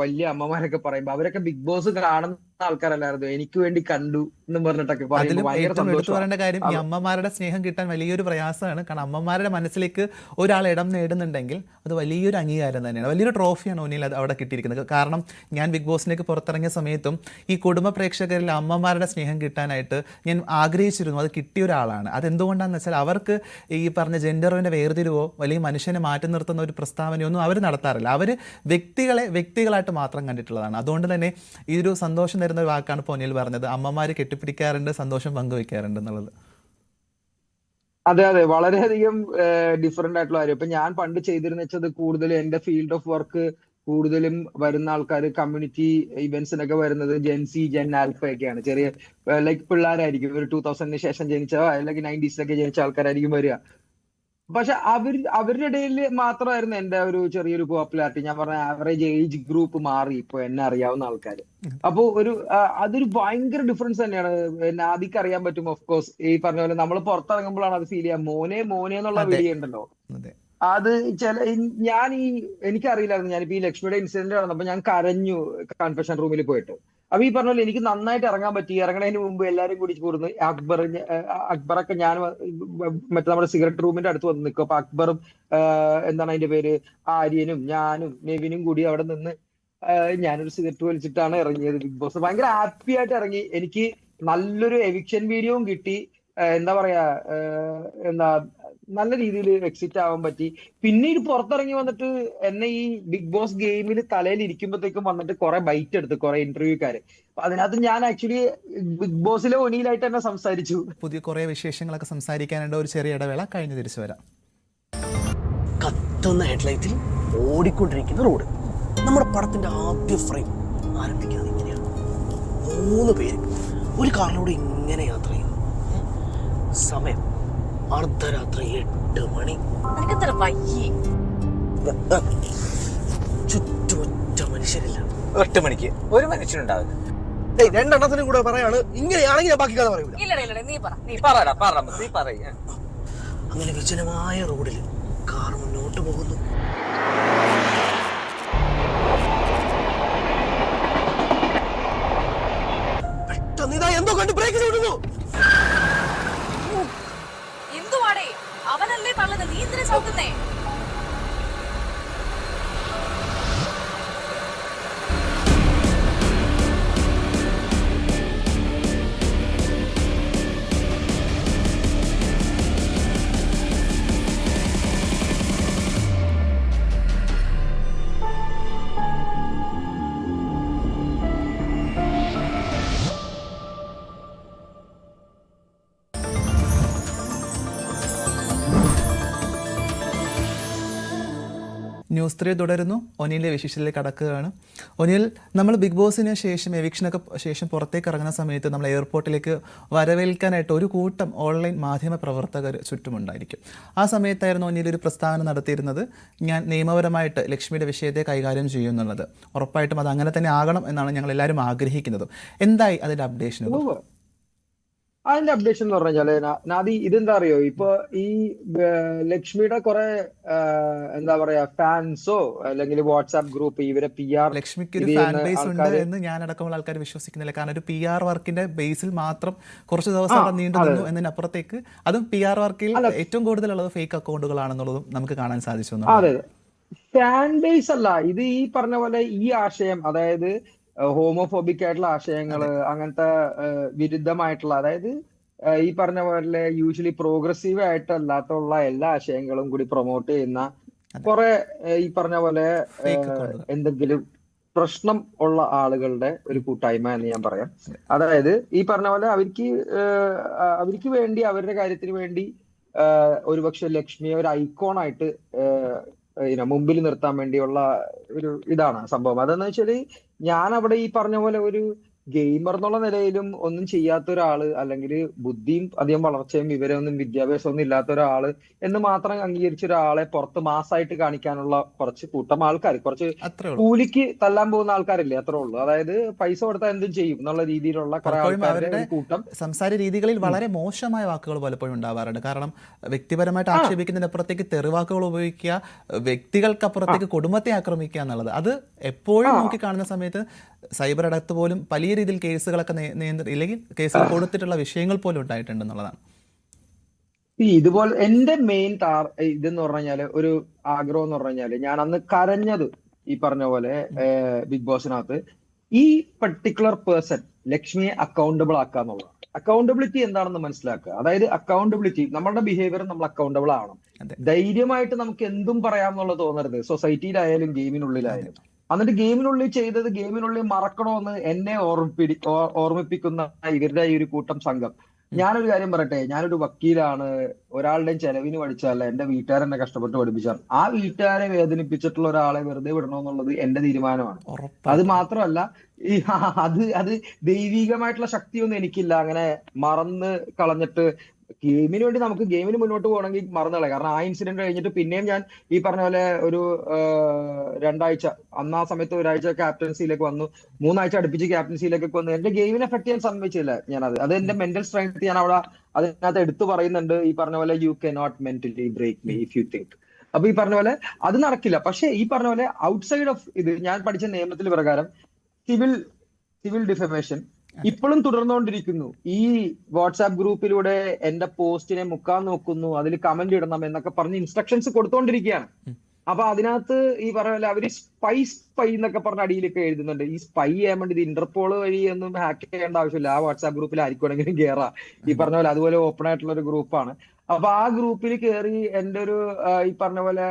വലിയ അമ്മമാരൊക്കെ പറയുമ്പോ അവരൊക്കെ ബിഗ് ബോസ് കാണുന്ന ആൾക്കാരല്ലായിരുന്നു? എനിക്ക് വേണ്ടി കണ്ടു എന്ന് പറഞ്ഞിട്ടൊക്കെ പറയേണ്ട കാര്യം ഈ അമ്മമാരുടെ സ്നേഹം കിട്ടാൻ വലിയൊരു പ്രയാസമാണ്. കാരണം അമ്മമാരുടെ മനസ്സിലേക്ക് ഒരാൾ ഇടം നേടുന്നുണ്ടെങ്കിൽ അത് വലിയൊരു അംഗീകാരം തന്നെയാണ്. വലിയൊരു ട്രോഫിയാണ് ഒന്നിൽ അത് അവിടെ കിട്ടിയിരിക്കുന്നത്. കാരണം ഞാൻ ബിഗ് ബോസിലേക്ക് പുറത്തിറങ്ങിയ സമയത്തും ഈ കുടുംബ പ്രേക്ഷകരിൽ അമ്മമാരുടെ സ്നേഹം കിട്ടാനായിട്ട് ഞാൻ ആഗ്രഹിച്ചിരുന്നു. അത് കിട്ടിയ ഒരാളാണ്. അതെന്തുകൊണ്ടാണെന്ന് വെച്ചാൽ അവർക്ക് ഈ പറഞ്ഞ ജെൻഡറിന്റെ വേർതിരിവോ അല്ലെങ്കിൽ മനുഷ്യനെ മാറ്റി നിർത്തുന്ന ഒരു പ്രസ്താവനയൊന്നും അവർ നടത്താറില്ല. അവർ വ്യക്തികളെ വ്യക്തികളായിട്ട് മാത്രം കണ്ടിട്ടുള്ളതാണ്. അതുകൊണ്ട് തന്നെ ഈ ഒരു സന്തോഷം തരുന്ന ഒരു വാക്കാണ് പൊന്നിൽ പറഞ്ഞത്. അമ്മമാർ കെട്ടിപ്പിടിക്കാറുണ്ട് സന്തോഷം പങ്കുവെക്കാറുണ്ട് എന്നുള്ളത്. അതെ അതെ. വളരെയധികം ഡിഫറെന്റ് ആയിട്ടുള്ള കാര്യം. ഇപ്പൊ ഞാൻ പണ്ട് ചെയ്തിരുന്ന വെച്ചത് കൂടുതൽ എന്റെ ഫീൽഡ് ഓഫ് വർക്ക് കൂടുതലും വരുന്ന ആൾക്കാർ കമ്മ്യൂണിറ്റി ഇവന്റ്സിനൊക്കെ വരുന്നത് ജെൻസി ജെൻ ആൽഫ ഒക്കെയാണ്. ചെറിയ ലൈക്ക് പിള്ളേരായിരിക്കും. ഒരു ടൂ തൗസൻഡിന് ശേഷം ജനിച്ച അല്ലെങ്കിൽ നയന്റീസിലൊക്കെ ജനിച്ച ആൾക്കാരായിരിക്കും വരിക. പക്ഷെ അവർ അവരുടെ ഇടയിൽ മാത്രമായിരുന്നു എന്റെ ഒരു ചെറിയൊരു പോപ്പുലാരിറ്റി ഞാൻ പറഞ്ഞ ആവറേജ് ഏജ് ഗ്രൂപ്പ് മാറി. ഇപ്പൊ എന്നെ അറിയാവുന്ന ആൾക്കാർ. അപ്പൊ ഒരു അതൊരു ഭയങ്കര ഡിഫറൻസ് തന്നെയാണ്. എന്നെ ആദ്യം അറിയാൻ പറ്റും ഓഫ് കോഴ്സ് ഈ പറഞ്ഞ പോലെ നമ്മൾ പുറത്തിറങ്ങുമ്പോഴാണ് അത് ഫീൽ ചെയ്യാം മോനെ മോനെ എന്നുള്ള വീഡിയോ ഉണ്ടല്ലോ. അതെ. അത് ചില ഞാൻ ഈ എനിക്കറിയില്ലായിരുന്നു. ഞാനിപ്പോ ഈ ലക്ഷ്മിയുടെ ഇൻസിഡന്റ് നടന്നപ്പോ ഞാൻ കരഞ്ഞു കൺഫെഷൻ റൂമിൽ പോയിട്ട്. അപ്പൊ ഈ പറഞ്ഞ പോലെ എനിക്ക് നന്നായിട്ട് ഇറങ്ങാൻ പറ്റി. ഇറങ്ങണതിന് മുമ്പ് എല്ലാരും കൂടി കൂടുന്നു അക്ബർ അക്ബറൊക്കെ ഞാൻ മറ്റേ നമ്മുടെ സിഗരറ്റ് റൂമിന്റെ അടുത്ത് വന്ന് നിൽക്കും. അപ്പൊ അക്ബറും എന്താണ് അതിന്റെ പേര്? ആര്യനും ഞാനും നെവിനും കൂടി അവിടെ നിന്ന് ഞാനൊരു സിഗരറ്റ് വലിച്ചിട്ടാണ് ഇറങ്ങിയത് ബിഗ് ബോസ്. ഭയങ്കര ഹാപ്പി ആയിട്ട് ഇറങ്ങി. എനിക്ക് നല്ലൊരു എവിക്ഷൻ വീഡിയോയും കിട്ടി. എന്താ പറയാ? എന്താ നല്ല രീതിയിൽ എക്സിറ്റ് ആവാൻ പറ്റി. പിന്നീട് പുറത്തിറങ്ങി വന്നിട്ട് എന്നെ ഈ ബിഗ് ബോസ് ഗെയിമിൽ തലയിൽ ഇരിക്കുമ്പോഴത്തേക്കും വന്നിട്ട് കുറെ ബൈറ്റ് എടുത്തു കുറെ ഇന്റർവ്യൂക്കാര് അപ്പൊ അതിനകത്ത് ഞാൻ ആക്ച്വലി ബിഗ് ബോസിലെ ഒനിയിലായിട്ട് തന്നെ സംസാരിച്ചു. പുതിയ കുറെ വിശേഷങ്ങളൊക്കെ സംസാരിക്കാനുണ്ട്. ഒരു ചെറിയ ഇടവേള കഴിഞ്ഞ് തിരിച്ചു വരാം. കത്തുന്ന ഹെഡ്ലൈറ്റിൽ ഓടിക്കൊണ്ടിരിക്കുന്ന റോഡ്. നമ്മുടെ പടത്തിന്റെ ആദ്യ ഫ്രെയിം ആരംഭിക്കുന്നത് ഇങ്ങനെയാണ്. മൂന്ന് പേര് ഒരു കാറിലൂടെ ഇങ്ങനെ യാത്ര ചെയ്യുന്നു. സമയം അർദ്ധരാത്രി എട്ട് മണി. നിനക്കെത്ര വയ്യേ? ചുറ്റുമൊറ്റ മനുഷ്യരില്ല. ഒറ്റ മണിക്ക് ഒരു മനുഷ്യനുണ്ടാവില്ല രണ്ടെണ്ണത്തിനും കൂടെ പറയാണ്. ഇങ്ങനെയാണെങ്കിൽ ബാക്കി കഥ പറയൂല. ഇല്ലടേ ഇല്ലടേ നീ പറ നീ പറയടാ പറ നീ പറയ. അങ്ങനെ വിജനമായ റോഡിൽ കാർ മുന്നോട്ട് പോകുന്നു. പെട്ടെന്ന് ഇതാ എന്തോ കണ്ട് ബ്രേക്ക് ചവിട്ടുന്നു పర్లేదు నీద్దరే చదువుతున్నాయి. ന്യൂസ് ത്രീ തുടരുന്നു. ഒനിയിലെ വിശേഷത്തിലേക്ക് കടക്കുകയാണ്. ഒനിയിൽ നമ്മൾ ബിഗ് ബോസിന് ശേഷം എവിക്ഷനൊക്കെ ശേഷം പുറത്തേക്ക് ഇറങ്ങുന്ന സമയത്ത് നമ്മൾ എയർപോർട്ടിലേക്ക് വരവേൽക്കാനായിട്ട് ഒരു കൂട്ടം ഓൺലൈൻ മാധ്യമ പ്രവർത്തകർ ചുറ്റുമുണ്ടായിരിക്കും. ആ സമയത്തായിരുന്നു ഒനിയിൽ ഒരു പ്രസ്താവന നടത്തിയിരുന്നത്. ഞാൻ നിയമപരമായിട്ട് ലക്ഷ്മിയുടെ വിഷയത്തെ കൈകാര്യം ചെയ്യും എന്നുള്ളത് ഉറപ്പായിട്ടും അത് അങ്ങനെ തന്നെ ആകണം എന്നാണ് ഞങ്ങൾ എല്ലാവരും ആഗ്രഹിക്കുന്നത്. എന്തായി അതിന്റെ അപ്ഡേഷൻ ഉവ്വ്. അതിന്റെ അപ്ഡേഷൻ എന്ന് പറഞ്ഞാൽ നാദി ഇതെന്താ അറിയോ? ഇപ്പൊ ഈ ലക്ഷ്മിയുടെ കുറെ എന്താ പറയാ ഫാൻസോ അല്ലെങ്കിൽ വാട്സ്ആപ്പ് ഗ്രൂപ്പ് ഇവരെ പി ആർ ലക്ഷ്മിക്ക് ഒരു ഫാൻ ബേസ് ഉണ്ട് എന്ന് ഞാൻ അടക്കമുള്ള ആൾക്കാർ വിശ്വസിക്കുന്നില്ല. കാരണം ഒരു പി ആർ വർക്കിന്റെ ബേസിൽ മാത്രം കുറച്ച് ദിവസം അവിടെ നീണ്ടു നിന്നു എന്നതിനപ്പുറത്തേക്ക് അതും പി ആർ വർക്കിൽ ഏറ്റവും കൂടുതലുള്ളത് ഫേക്ക് അക്കൗണ്ടുകളാണെന്നുള്ളതും നമുക്ക് കാണാൻ സാധിച്ചു. അതെ. ഫാൻ ബേസ് അല്ല. ഇത് ഈ പറഞ്ഞ പോലെ ഈ ആശയം അതായത് ഹോമോഫോബിക് ആയിട്ടുള്ള ആശയങ്ങൾ അങ്ങനത്തെ വിരുദ്ധമായിട്ടുള്ള അതായത് ഈ പറഞ്ഞ പോലെ യൂഷ്വലി പ്രോഗ്രസീവ് ആയിട്ടല്ലാത്തുള്ള എല്ലാ ആശയങ്ങളും കൂടി പ്രൊമോട്ട് ചെയ്യുന്ന കുറെ ഈ പറഞ്ഞ പോലെ. എന്തെങ്കിലും പ്രശ്നം ഉള്ള ആളുകളുടെ ഒരു കൂട്ടായ്മ എന്ന് ഞാൻ പറയാം. അതായത് ഈ പറഞ്ഞ പോലെ അവർക്ക് അവർക്ക് വേണ്ടി അവരുടെ കാര്യത്തിന് വേണ്ടി ഒരുപക്ഷെ ലക്ഷ്മിയെ ഒരു ഐക്കോൺ ആയിട്ട് മുമ്പിൽ നിർത്താൻ വേണ്ടിയുള്ള ഒരു ഇതാണ് സംഭവം. അതെന്ന് വെച്ചാൽ ഞാൻ അവിടെ ഈ പറഞ്ഞ പോലെ ഒരു ഗെയിമർ എന്നുള്ള നിലയിലും ഒന്നും ചെയ്യാത്ത ഒരാൾ അല്ലെങ്കിൽ ബുദ്ധിയും അധികം വളർച്ചയും വിവരമൊന്നും വിദ്യാഭ്യാസമൊന്നും ഇല്ലാത്ത ഒരാൾ എന്ന് മാത്രം അംഗീകരിച്ച ഒരാളെ പുറത്ത് മാസായിട്ട് കാണിക്കാനുള്ള കുറച്ച് കൂട്ടം ആൾക്കാർ കുറച്ച് കൂലിക്ക് തല്ലാൻ പോകുന്ന ആൾക്കാരില്ലേ? അത്രേ ഉള്ളൂ. അതായത് പൈസ കൊടുത്താൽ എന്തും ചെയ്യും എന്നുള്ള രീതിയിലുള്ള അവരുടെ കൂട്ടം. സംസാര രീതികളിൽ വളരെ മോശമായ വാക്കുകൾ പലപ്പോഴും ഉണ്ടാവാറുണ്ട്. കാരണം വ്യക്തിപരമായിട്ട് ആക്ഷേപിക്കുന്നതിനപ്പുറത്തേക്ക് തെറിവാക്കുകൾ ഉപയോഗിക്കുക വ്യക്തികൾക്കപ്പുറത്തേക്ക് കുടുംബത്തെ ആക്രമിക്കുക എന്നുള്ളത്. അത് എപ്പോഴും നോക്കി കാണുന്ന സമയത്ത് സൈബർ അടത്ത് പോലും വലിയ രീതിയിൽ കേസുകളൊക്കെ നിയന്ത്രി ഇല്ലെങ്കിൽ കേസുകൾ കൊടുത്തിട്ടുള്ള വിഷയങ്ങൾ പോലും ഉണ്ടായിട്ടുണ്ട് എന്നുള്ളതാണ്. ഈ ഇതുപോലെ എന്റെ മെയിൻ താർ ഇതെന്ന് പറഞ്ഞു കഴിഞ്ഞാൽ ഒരു ആഗ്രഹം എന്ന് പറഞ്ഞു കഴിഞ്ഞാൽ ഞാൻ അന്ന് കരഞ്ഞത് ഈ പറഞ്ഞ പോലെ ബിഗ് ബോസിനകത്ത്. ഈ പെർട്ടിക്കുലർ പേഴ്സൺ ലക്ഷ്മിയെ അക്കൗണ്ടബിൾ ആക്കുക എന്നുള്ളതാണ്. അക്കൗണ്ടബിലിറ്റി എന്താണെന്ന് മനസ്സിലാക്കുക. അതായത് അക്കൗണ്ടബിലിറ്റി നമ്മളുടെ ബിഹേവിയർ നമ്മൾ അക്കൗണ്ടബിൾ ആവണം. ധൈര്യമായിട്ട് നമുക്ക് എന്തും പറയാമെന്നുള്ളത് തോന്നരുത്. സൊസൈറ്റിയിലായാലും ഗെയിമിനുള്ളിലായാലും എന്നിട്ട് ഗെയിമിനുള്ളിൽ ചെയ്തത് ഗെയിമിനുള്ളിൽ മറക്കണമെന്ന് എന്നെ ഓർമ്മിപ്പി ഓർമ്മിപ്പിക്കുന്ന ഇവരുടെ ഈ ഒരു കൂട്ടം സംഘം. ഞാനൊരു കാര്യം പറയട്ടെ ഞാനൊരു വക്കീലാണ് ഒരാളുടെയും ചെലവിന് പഠിച്ചല്ല എന്റെ വീട്ടുകാരെന്നെ കഷ്ടപ്പെട്ട് പഠിപ്പിച്ചാണ് ആ വീട്ടുകാരെ വേദനിപ്പിച്ചിട്ടുള്ള ഒരാളെ വെറുതെ വിടണമെന്നുള്ളത് എന്റെ തീരുമാനമാണ്. അത് മാത്രമല്ല ഈ അത് അത് ദൈവികമായിട്ടുള്ള ശക്തിയൊന്നും എനിക്കില്ല. അങ്ങനെ മറന്ന് കളഞ്ഞിട്ട് ഗെയിമിന് വേണ്ടി നമുക്ക് ഗെയിമിന് മുന്നോട്ട് പോകണമെങ്കിൽ മറന്നുകളെ കാരണം ആ ഇൻസിഡന്റ് കഴിഞ്ഞിട്ട് പിന്നെയും ഞാൻ ഈ പറഞ്ഞ പോലെ ഒരു രണ്ടാഴ്ച അന്ന് ആ സമയത്ത് ഒരാഴ്ച ക്യാപ്റ്റൻസിയിലേക്ക് വന്നു. മൂന്നാഴ്ച അടുപ്പിച്ച് ക്യാപ്റ്റൻസിയിലേക്ക് വന്നു. എന്റെ ഗെയിമിനെ എഫക്ട് ചെയ്യാൻ സമ്മതിച്ചില്ല ഞാൻ അത് അത് എന്റെ മെന്റൽ സ്ട്രെങ്ത് ഞാൻ അവിടെ അതിനകത്ത് എടുത്തു പറയുന്നുണ്ട്. ഈ പറഞ്ഞ പോലെ you can not mentally break me if you think അപ്പൊ ഈ പറഞ്ഞ പോലെ അത് നടക്കില്ല. പക്ഷെ ഈ പറഞ്ഞ പോലെ ഔട്ട്സൈഡ് ഓഫ് ഇത് ഞാൻ പഠിച്ച നിയമത്തിൽ പ്രകാരം സിവിൽ സിവിൽ ഡിഫമേഷൻ ഇപ്പോഴും തുടർന്നുകൊണ്ടിരിക്കുന്നു. ഈ വാട്സാപ്പ് ഗ്രൂപ്പിലൂടെ എന്റെ പോസ്റ്റിനെ മുക്കാൻ നോക്കുന്നു അതിൽ കമന്റ് ഇടണം എന്നൊക്കെ പറഞ്ഞ് ഇൻസ്ട്രക്ഷൻസ് കൊടുത്തോണ്ടിരിക്കുകയാണ്. അപ്പൊ അതിനകത്ത് ഈ പറഞ്ഞ പോലെ അവർ സ്പൈ സ്പൈ എന്നൊക്കെ പറഞ്ഞ അടിയിലൊക്കെ എഴുതുന്നുണ്ട്. ഈ സ്പൈ ചെയ്യാൻ വേണ്ടി ഇത് ഇന്റർപോൾ വഴി ഒന്നും ഹാക്ക് ചെയ്യേണ്ട ആവശ്യമില്ല. ആ വാട്സാപ്പ് ഗ്രൂപ്പിൽ ആയിരിക്കുമെങ്കിലും കയറാം ഈ പറഞ്ഞ പോലെ അതുപോലെ ഓപ്പൺ ആയിട്ടുള്ള ഒരു ഗ്രൂപ്പാണ് അപ്പൊ ആ ഗ്രൂപ്പിൽ കയറി എന്റെ ഒരു ഈ പറഞ്ഞ പോലെ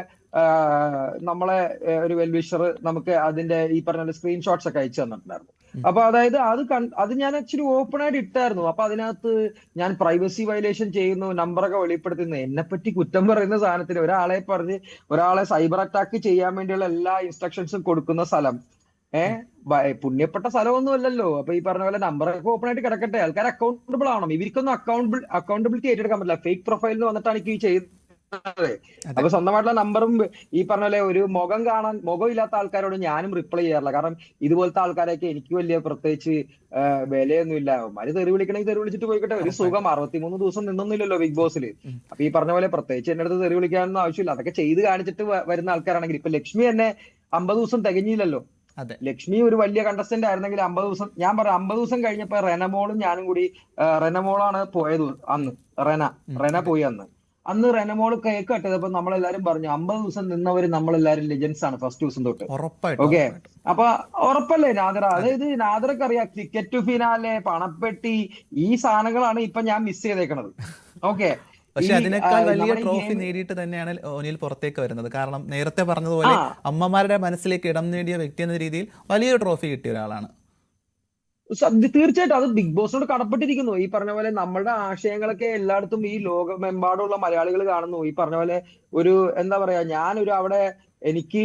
നമ്മളെ ഒരു വെൽവിഷർ നമുക്ക് അതിന്റെ ഈ പറഞ്ഞ പോലെ സ്ക്രീൻഷോട്ട്സ് ഒക്കെ അയച്ചു തന്നിട്ടുണ്ടായിരുന്നു. അപ്പൊ അതായത് അത് അത് ഞാൻ ആക്ച്വലി ഓപ്പൺ ആയിട്ട് ഇട്ടായിരുന്നു. അപ്പൊ അതിനകത്ത് ഞാൻ പ്രൈവസി വയലേഷൻ ചെയ്യുന്നു നമ്പറൊക്കെ വെളിപ്പെടുത്തുന്നു. എന്നെ പറ്റി കുറ്റം പറയുന്ന സാധനത്തിന് ഒരാളെ പറഞ്ഞ് ഒരാളെ സൈബർ അറ്റാക്ക് ചെയ്യാൻ വേണ്ടിയുള്ള എല്ലാ ഇൻസ്ട്രക്ഷൻസും കൊടുക്കുന്ന സ്ഥലം. ഏഹ് പുണ്യപ്പെട്ട സ്ഥലമൊന്നും അല്ലല്ലോ. അപ്പൊ ഈ പറഞ്ഞ പോലെ നമ്പറൊക്കെ ഓപ്പൺ ആയിട്ട് കിടക്കട്ടെ. ആൾക്കാർ അക്കൗണ്ടബിൾ ആവണം. ഇവർക്കൊന്നും അക്കൗണ്ടബിൾ അക്കൗണ്ടബിലിറ്റി ഏറ്റെടുക്കാൻ പറ്റില്ല. ഫേക്ക് പ്രൊഫൈലിൽ വന്നിട്ടാണ് ഈ ചെയ്യുന്നത്. അപ്പൊ സ്വന്തമായിട്ടുള്ള നമ്പറും ഈ പറഞ്ഞ പോലെ ഒരു മുഖം കാണാൻ മുഖം ഇല്ലാത്ത ആൾക്കാരോട് ഞാനും റിപ്ലൈ ചെയ്യാറില്ല. കാരണം ഇതുപോലത്തെ ആൾക്കാരൊക്കെ എനിക്ക് വലിയ പ്രത്യേകിച്ച് ആ, വിലയൊന്നും ഇല്ല അവന്മാര് തെറി വിളിക്കണമെങ്കിൽ തെറി വിളിച്ചിട്ട് പോയിക്കട്ടെ. ഒരു സുഖം അറുപത്തിമൂന്ന് ദിവസം നിന്നൊന്നുമില്ലല്ലോ ബിഗ് ബോസിൽ അപ്പൊ ഈ പറഞ്ഞ പോലെ പ്രത്യേകിച്ച് എന്റെ അടുത്ത് തെറി വിളിക്കാനൊന്നും ആവശ്യമില്ല. അതൊക്കെ ചെയ്ത് കാണിച്ചിട്ട് വരുന്ന ആൾക്കാരാണെങ്കിൽ. ഇപ്പൊ ലക്ഷ്മി തന്നെ അമ്പത് ദിവസം തികഞ്ഞില്ലല്ലോ. ലക്ഷ്മി ഒരു വലിയ കണ്ടസ്റ്റന്റ് ആയിരുന്നെങ്കിൽ അമ്പത് ദിവസം ഞാൻ പറയാം അമ്പത് ദിവസം കഴിഞ്ഞപ്പോ റെനമോളും ഞാനും കൂടി റെനമോളാണ് പോയത് അന്ന്. റെന. റെന പോയി അന്ന്. അന്ന് റെനമോൾ കേക്ക് കട്ടതപ്പോ നമ്മളെല്ലാരും പറഞ്ഞു അമ്പത് ദിവസം നിന്നവര് നമ്മളെല്ലാരും ലെജൻസ് ആണ് ഫസ്റ്റ് ദിവസം തൊട്ട്. ഓക്കെ. അപ്പൊ ഉറപ്പല്ലേ നാദറ അതായത് നാദറക്ക് അറിയാം ക്രിക്കറ്റ് ഫിനാലെ പണപ്പെട്ടി ഈ സാധനങ്ങളാണ് ഇപ്പൊ ഞാൻ മിസ് ചെയ്തേക്കണത്. ഓക്കെ പക്ഷെ അതിനേക്കാൾ വലിയ ട്രോഫി നേടിയിട്ട് തന്നെയാണ് ഒനിൽ പുറത്തേക്ക് വരുന്നത്. കാരണം നേരത്തെ പറഞ്ഞതുപോലെ അമ്മമാരുടെ മനസ്സിലേക്ക് ഇടം നേടിയ വ്യക്തി എന്ന രീതിയിൽ വലിയൊരു ട്രോഫി കിട്ടിയ ഒരാളാണ്. തീർച്ചയായിട്ടും അത് ബിഗ് ബോസിനോട് കടപ്പെട്ടിരിക്കുന്നു. ഈ പറഞ്ഞ പോലെ നമ്മളുടെ ആശയങ്ങളൊക്കെ എല്ലായിടത്തും ഈ ലോകമെമ്പാടുള്ള മലയാളികൾ കാണുന്നു. ഈ പറഞ്ഞ പോലെ ഒരു എന്താ പറയാ ഞാനൊരു അവിടെ എനിക്ക്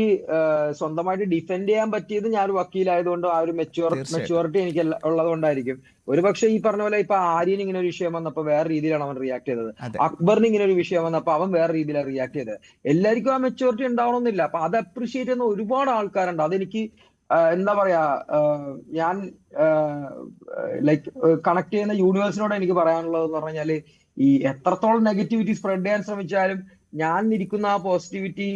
സ്വന്തമായിട്ട് ഡിഫെൻഡ് ചെയ്യാൻ പറ്റിയത് ഞാൻ ഒരു വക്കീലായതുകൊണ്ട് ആ ഒരു മെച്യൂർ മെച്യൂറിറ്റി എനിക്ക് ഉള്ളതുകൊണ്ടായിരിക്കും. ഒരു പക്ഷേ ഈ പറഞ്ഞ പോലെ ഇപ്പൊ ആര്യൻ ഇങ്ങനെ ഒരു വിഷയം വന്നപ്പോ വേറെ രീതിയിലാണ് അവൻ റിയാക്ട് ചെയ്തത്. അക്ബറിന് ഇങ്ങനെ ഒരു വിഷയം വന്നപ്പോ അവൻ വേറെ രീതിയിലാണ് റിയാക്ട് ചെയ്തത്. എല്ലാവർക്കും ആ മെച്യൂരിറ്റി ഉണ്ടാവണമെന്നില്ല. അപ്പൊ അത് അപ്രീഷിയേറ്റ് ചെയ്യുന്ന ഒരുപാട് ആൾക്കാരുണ്ട്. അതെനിക്ക് എന്താ പറയാ ഞാൻ ലൈക്ക് കണക്ട് ചെയ്യുന്ന യൂണിവേഴ്സിനോട് എനിക്ക് പറയാനുള്ളത് എന്ന് പറഞ്ഞാൽ ഈ എത്രത്തോളം നെഗറ്റിവിറ്റി സ്പ്രെഡ് ചെയ്യാൻ ശ്രമിച്ചാലും ഞാൻ ഇരിക്കുന്ന ആ പോസിറ്റിവിറ്റി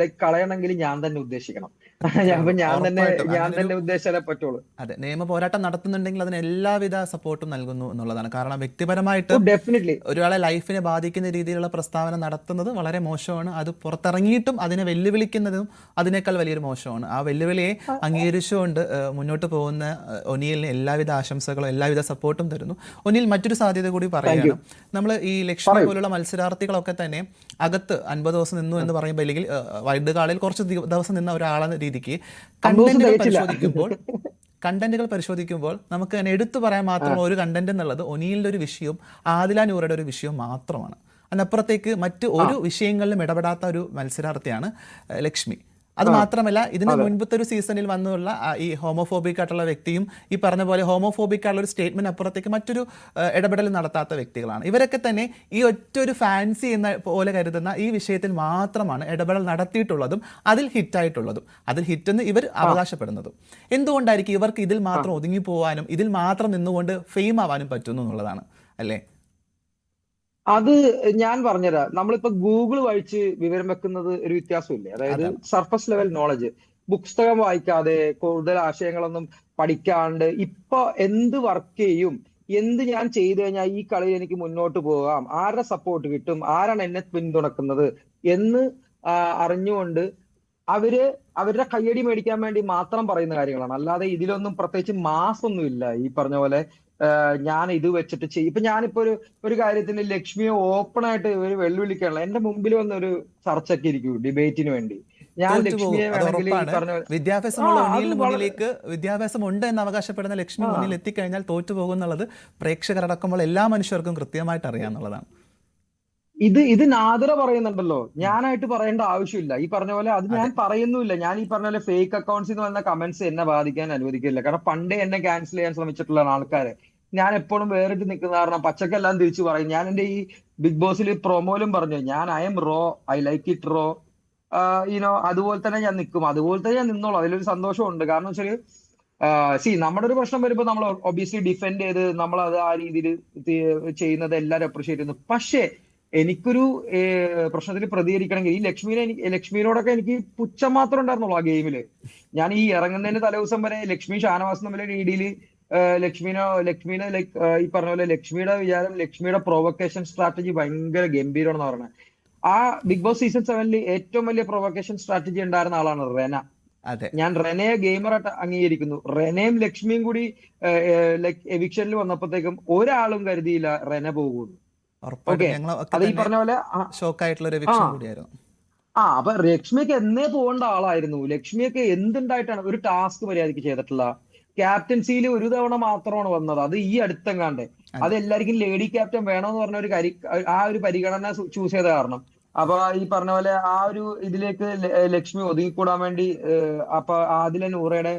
ലൈക്ക് കളയണമെങ്കിൽ ഞാൻ തന്നെ ഉദ്ദേശിക്കണം. ഞാൻ തന്നെ ഞാൻ തന്നെ ഉദ്ദേശിച്ചാലേ പറ്റുള്ളൂ. അതെ നിയമ പോരാട്ടം നടത്തുന്നുണ്ടെങ്കിൽ അതിന് എല്ലാവിധ സപ്പോർട്ടും നൽകുന്നു എന്നുള്ളതാണ്. കാരണം വ്യക്തിപരമായിട്ട് ഡെഫിനറ്റ്ലി ഒരാളെ ലൈഫിനെ ബാധിക്കുന്ന രീതിയിലുള്ള പ്രസ്താവന നടത്തുന്നത് വളരെ മോശമാണ്. അത് പുറത്തിറങ്ങിയിട്ടും അതിനെ വെല്ലുവിളിക്കുന്നതും അതിനേക്കാൾ വലിയൊരു മോശമാണ്. ആ വെല്ലുവിളിയെ അംഗീകരിച്ചുകൊണ്ട് മുന്നോട്ട് പോകുന്ന ഒനിയലിന് എല്ലാവിധ ആശംസകളും എല്ലാവിധ സപ്പോർട്ടും തരുന്നു. ഒനിയിൽ മറ്റൊരു സാധ്യത കൂടി പറയുകയാണ്. നമ്മൾ ഈ ലക്ഷ്മി പോലുള്ള മത്സരാർത്ഥികളൊക്കെ തന്നെ അകത്ത് അൻപത് ദിവസം നിന്നു എന്ന് പറയുമ്പോൾ അല്ലെങ്കിൽ വൈദ്യുതകാളിൽ കുറച്ച് ദിവ- ദിവസം നിന്ന ഒരാളെന്ന രീതിക്ക് കണ്ടന്റുകൾ പരിശോധിക്കുമ്പോൾ കണ്ടന്റുകൾ പരിശോധിക്കുമ്പോൾ നമുക്ക് തന്നെ എടുത്തു പറയാൻ മാത്രമുള്ള ഒരു കണ്ടന്റ് എന്നുള്ളത് ഒനിയിലെ ഒരു വിഷയവും ആദില നൂറയുടെ ഒരു വിഷയവും മാത്രമാണ്. അതിനപ്പുറത്തേക്ക് മറ്റ് ഒരു വിഷയങ്ങളിലും ഇടപെടാത്ത ഒരു മത്സരാർത്ഥിയാണ് ലക്ഷ്മി. അത് മാത്രമല്ല ഇതിന് മുൻപത്തെ ഒരു സീസണിൽ വന്നുള്ള ഈ ഹോമോഫോബിക് ആയിട്ടുള്ള വ്യക്തിയും ഈ പറഞ്ഞ പോലെ ഹോമോഫോബിക് ആയിട്ടുള്ള ഒരു സ്റ്റേറ്റ്മെന്റ് അപ്പുറത്തേക്ക് മറ്റൊരു ഇടപെടൽ നടത്താത്ത വ്യക്തികളാണ്. ഇവരൊക്കെ തന്നെ ഈ ഒറ്റ ഒരു ഫാൻസി എന്ന പോലെ കരുതുന്ന ഈ വിഷയത്തിൽ മാത്രമാണ് ഇടപെടൽ നടത്തിയിട്ടുള്ളതും അതിൽ ഹിറ്റായിട്ടുള്ളതും അതിൽ ഹിറ്റെന്ന് ഇവർ അവകാശപ്പെടുന്നതും. എന്തുകൊണ്ടായിരിക്കും ഇവർക്ക് ഇതിൽ മാത്രം ഒതുങ്ങി പോകാനും ഇതിൽ മാത്രം നിന്നുകൊണ്ട് ഫെയിം ആവാനും പറ്റുന്നു എന്നുള്ളതാണ് അല്ലേ? അത് ഞാൻ പറഞ്ഞുതരാം നമ്മളിപ്പോ ഗൂഗിൾ വായിച്ച് വിവരം വെക്കുന്നത് ഒരു വ്യത്യാസമില്ലേ? അതായത് സർഫസ് ലെവൽ നോളജ് പുസ്തകം വായിക്കാതെ കൂടുതൽ ആശയങ്ങളൊന്നും പഠിക്കാണ്ട് ഇപ്പൊ എന്ത് വർക്ക് ചെയ്യും എന്ത് ഞാൻ ചെയ്തു കഴിഞ്ഞാൽ ഈ കളിയിൽ എനിക്ക് മുന്നോട്ട് പോകാം ആരുടെ സപ്പോർട്ട് കിട്ടും ആരാണ് എന്നെ പിന്തുണക്കുന്നത് എന്ന് അറിഞ്ഞുകൊണ്ട് അവർ അവരുടെ കയ്യടി മേടിക്കാൻ വേണ്ടി മാത്രം പറയുന്ന കാര്യങ്ങളാണ്. അല്ലാതെ ഇതിലൊന്നും പ്രത്യേകിച്ച് മാസ് ഒന്നുമില്ല. ഈ പറഞ്ഞ പോലെ ഞാൻ ഇത് വെച്ചിട്ട് ചെയ്യും ഇപ്പൊ ഞാനിപ്പോ ഒരു ഒരു കാര്യത്തിന് ലക്ഷ്മിയെ ഓപ്പൺ ആയിട്ട് ഒരു വെല്ലുവിളിക്കാനുള്ള എന്റെ മുമ്പിൽ വന്ന ഒരു ചർച്ചയ്ക്ക് ഇരിക്കൂ ഡിബേറ്റിന് വേണ്ടി. ഞാൻ ലക്ഷ്മിയെ വിദ്യാഭ്യാസമുള്ള അത് മുന്നിലേക്ക് വിദ്യാഭ്യാസം ഉണ്ട് എന്ന് അവകാശപ്പെടുന്ന ലക്ഷ്മി മുന്നിൽ എത്തിക്കഴിഞ്ഞാൽ തോറ്റു പോകും എന്നുള്ളത് പ്രേക്ഷകരടക്കമുള്ള എല്ലാ മനുഷ്യർക്കും കൃത്യമായിട്ട് അറിയാന്നുള്ളതാണ്. ഇത് ഇത് നാദര പറയുന്നുണ്ടല്ലോ. ഞാനായിട്ട് പറയേണ്ട ആവശ്യമില്ല. ഈ പറഞ്ഞ പോലെ അത് ഞാൻ പറയുന്നില്ല ഞാൻ ഈ പറഞ്ഞ പോലെ ഫേക്ക് അക്കൗണ്ട്സ് എന്ന് പറയുന്ന കമന്റ്സ് എന്നെ ബാധിക്കാൻ അനുവദിക്കില്ല. കാരണം പണ്ടേ എന്നെ ക്യാൻസൽ ചെയ്യാൻ ശ്രമിച്ചിട്ടുള്ള ആൾക്കാരെ. ഞാൻ എപ്പോഴും വേറിട്ട് നിൽക്കുന്ന കാരണം പച്ചക്കെല്ലാം തിരിച്ചു പറയും. ഞാൻ എന്റെ ഈ ബിഗ് ബോസിൽ പ്രൊമോയിലും പറഞ്ഞു ഞാൻ I am raw I like it raw Eno അതുപോലെ തന്നെ ഞാൻ നിൽക്കും. അതുപോലെ തന്നെ ഞാൻ നിന്നോളൂ. അതിലൊരു സന്തോഷമുണ്ട്. കാരണം വെച്ചാൽ സി നമ്മുടെ ഒരു പ്രശ്നം വരുമ്പോൾ നമ്മൾ ഒബിയസ്ലി ഡിഫെൻഡ് ചെയ്ത് നമ്മൾ അത് ആ രീതിയിൽ ചെയ്യുന്നത് എല്ലാവരും അപ്രീഷിയേറ്റ് ചെയ്യുന്നു. പക്ഷേ എനിക്കൊരു പ്രശ്നത്തിൽ പ്രതികരിക്കണമെങ്കിൽ ഈ ലക്ഷ്മിനെ എനിക്ക് ലക്ഷ്മിയോടൊക്കെ എനിക്ക് പുച്ഛം മാത്രം ഉണ്ടായിരുന്നുള്ളൂ ആ ഗെയിമിൽ ഞാൻ ഈ ഇറങ്ങുന്നതിന് തലേദിവസം വരെ ലക്ഷ്മി ഷാനവാസ് തമ്മിലെ രീതിയിൽ ലക്ഷ്മിനോ ലക്ഷ്മിനെ ലൈക്ക് ഈ പറഞ്ഞ പോലെ ലക്ഷ്മിയുടെ വിചാരം ലക്ഷ്മിയുടെ പ്രൊവക്കേഷൻ സ്ട്രാറ്റജി ഭയങ്കര ഗംഭീരമാണെന്ന് പറഞ്ഞത് ആ ബിഗ് ബോസ് സീസൺ സെവനിൽ ഏറ്റവും വലിയ പ്രൊവക്കേഷൻ സ്ട്രാറ്റജി ഉണ്ടായിരുന്ന ആളാണ് റെന. അതെ. ഞാൻ റെനയെ ഗെയിമറായിട്ട് അംഗീകരിക്കുന്നു. റെനയും ലക്ഷ്മിയും കൂടി ലൈക്ക് എവിക്ഷനിൽ വന്നപ്പോഴത്തേക്കും ഒരാളും കരുതിയില്ല റെന പോകുന്നു അത് ഈ പറഞ്ഞ പോലെ ആ, അപ്പൊ ലക്ഷ്മിയൊക്കെ എന്നേ പോകേണ്ട ആളായിരുന്നു. ലക്ഷ്മിയൊക്കെ എന്തുണ്ടായിട്ടാണ് ഒരു ടാസ്ക് മര്യാദയ്ക്ക് ചെയ്തിട്ടില്ല ക്യാപ്റ്റൻസിയിൽ ഒരു തവണ മാത്രമാണ് വന്നത്. അത് ഈ അടുത്തെങ്ങാണ്ട്. അത്. എല്ലാവർക്കും ലേഡി ക്യാപ്റ്റൻ വേണമെന്ന് പറഞ്ഞ ഒരു കരി ആ ഒരു പരിഗണന ചൂസ് ചെയ്ത കാരണം. അപ്പൊ ഈ പറഞ്ഞ പോലെ ആ ഒരു ഇതിലേക്ക് ലക്ഷ്മി ഒതുങ്ങിക്കൂടാൻ വേണ്ടി അപ്പൊ ആദില നൂറയുടെ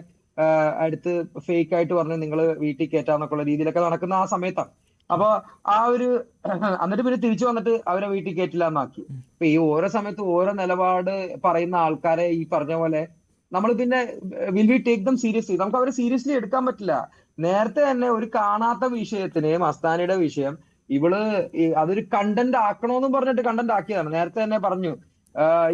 അടുത്ത് ഫേക്ക് ആയിട്ട് പറഞ്ഞ് നിങ്ങൾ വീട്ടിൽ കയറ്റാന്നൊക്കെ ഉള്ള രീതിയിലൊക്കെ നടക്കുന്ന ആ സമയത്താണ്. അപ്പൊ ആ ഒരു എന്നിട്ട് പിന്നെ തിരിച്ചു വന്നിട്ട് അവരെ വീട്ടിൽ കയറ്റില്ല എന്നാക്കി ഇപ്പൊ ഈ ഓരോ സമയത്ത് ഓരോ നിലപാട് പറയുന്ന ആൾക്കാരെ ഈ പറഞ്ഞ പോലെ നമ്മൾ പിന്നെ will we take them seriously നമുക്ക് അവരെ സീരിയസ്ലി എടുക്കാൻ പറ്റില്ല. നേരത്തെ തന്നെ ഒരു കാണാത്ത വിഷയത്തിന് മസ്താനിയുടെ വിഷയം ഇവൾ അതൊരു കണ്ടന്റ് ആക്കണോന്നും പറഞ്ഞിട്ട് കണ്ടന്റ് ആക്കിയതാണ്. നേരത്തെ തന്നെ പറഞ്ഞു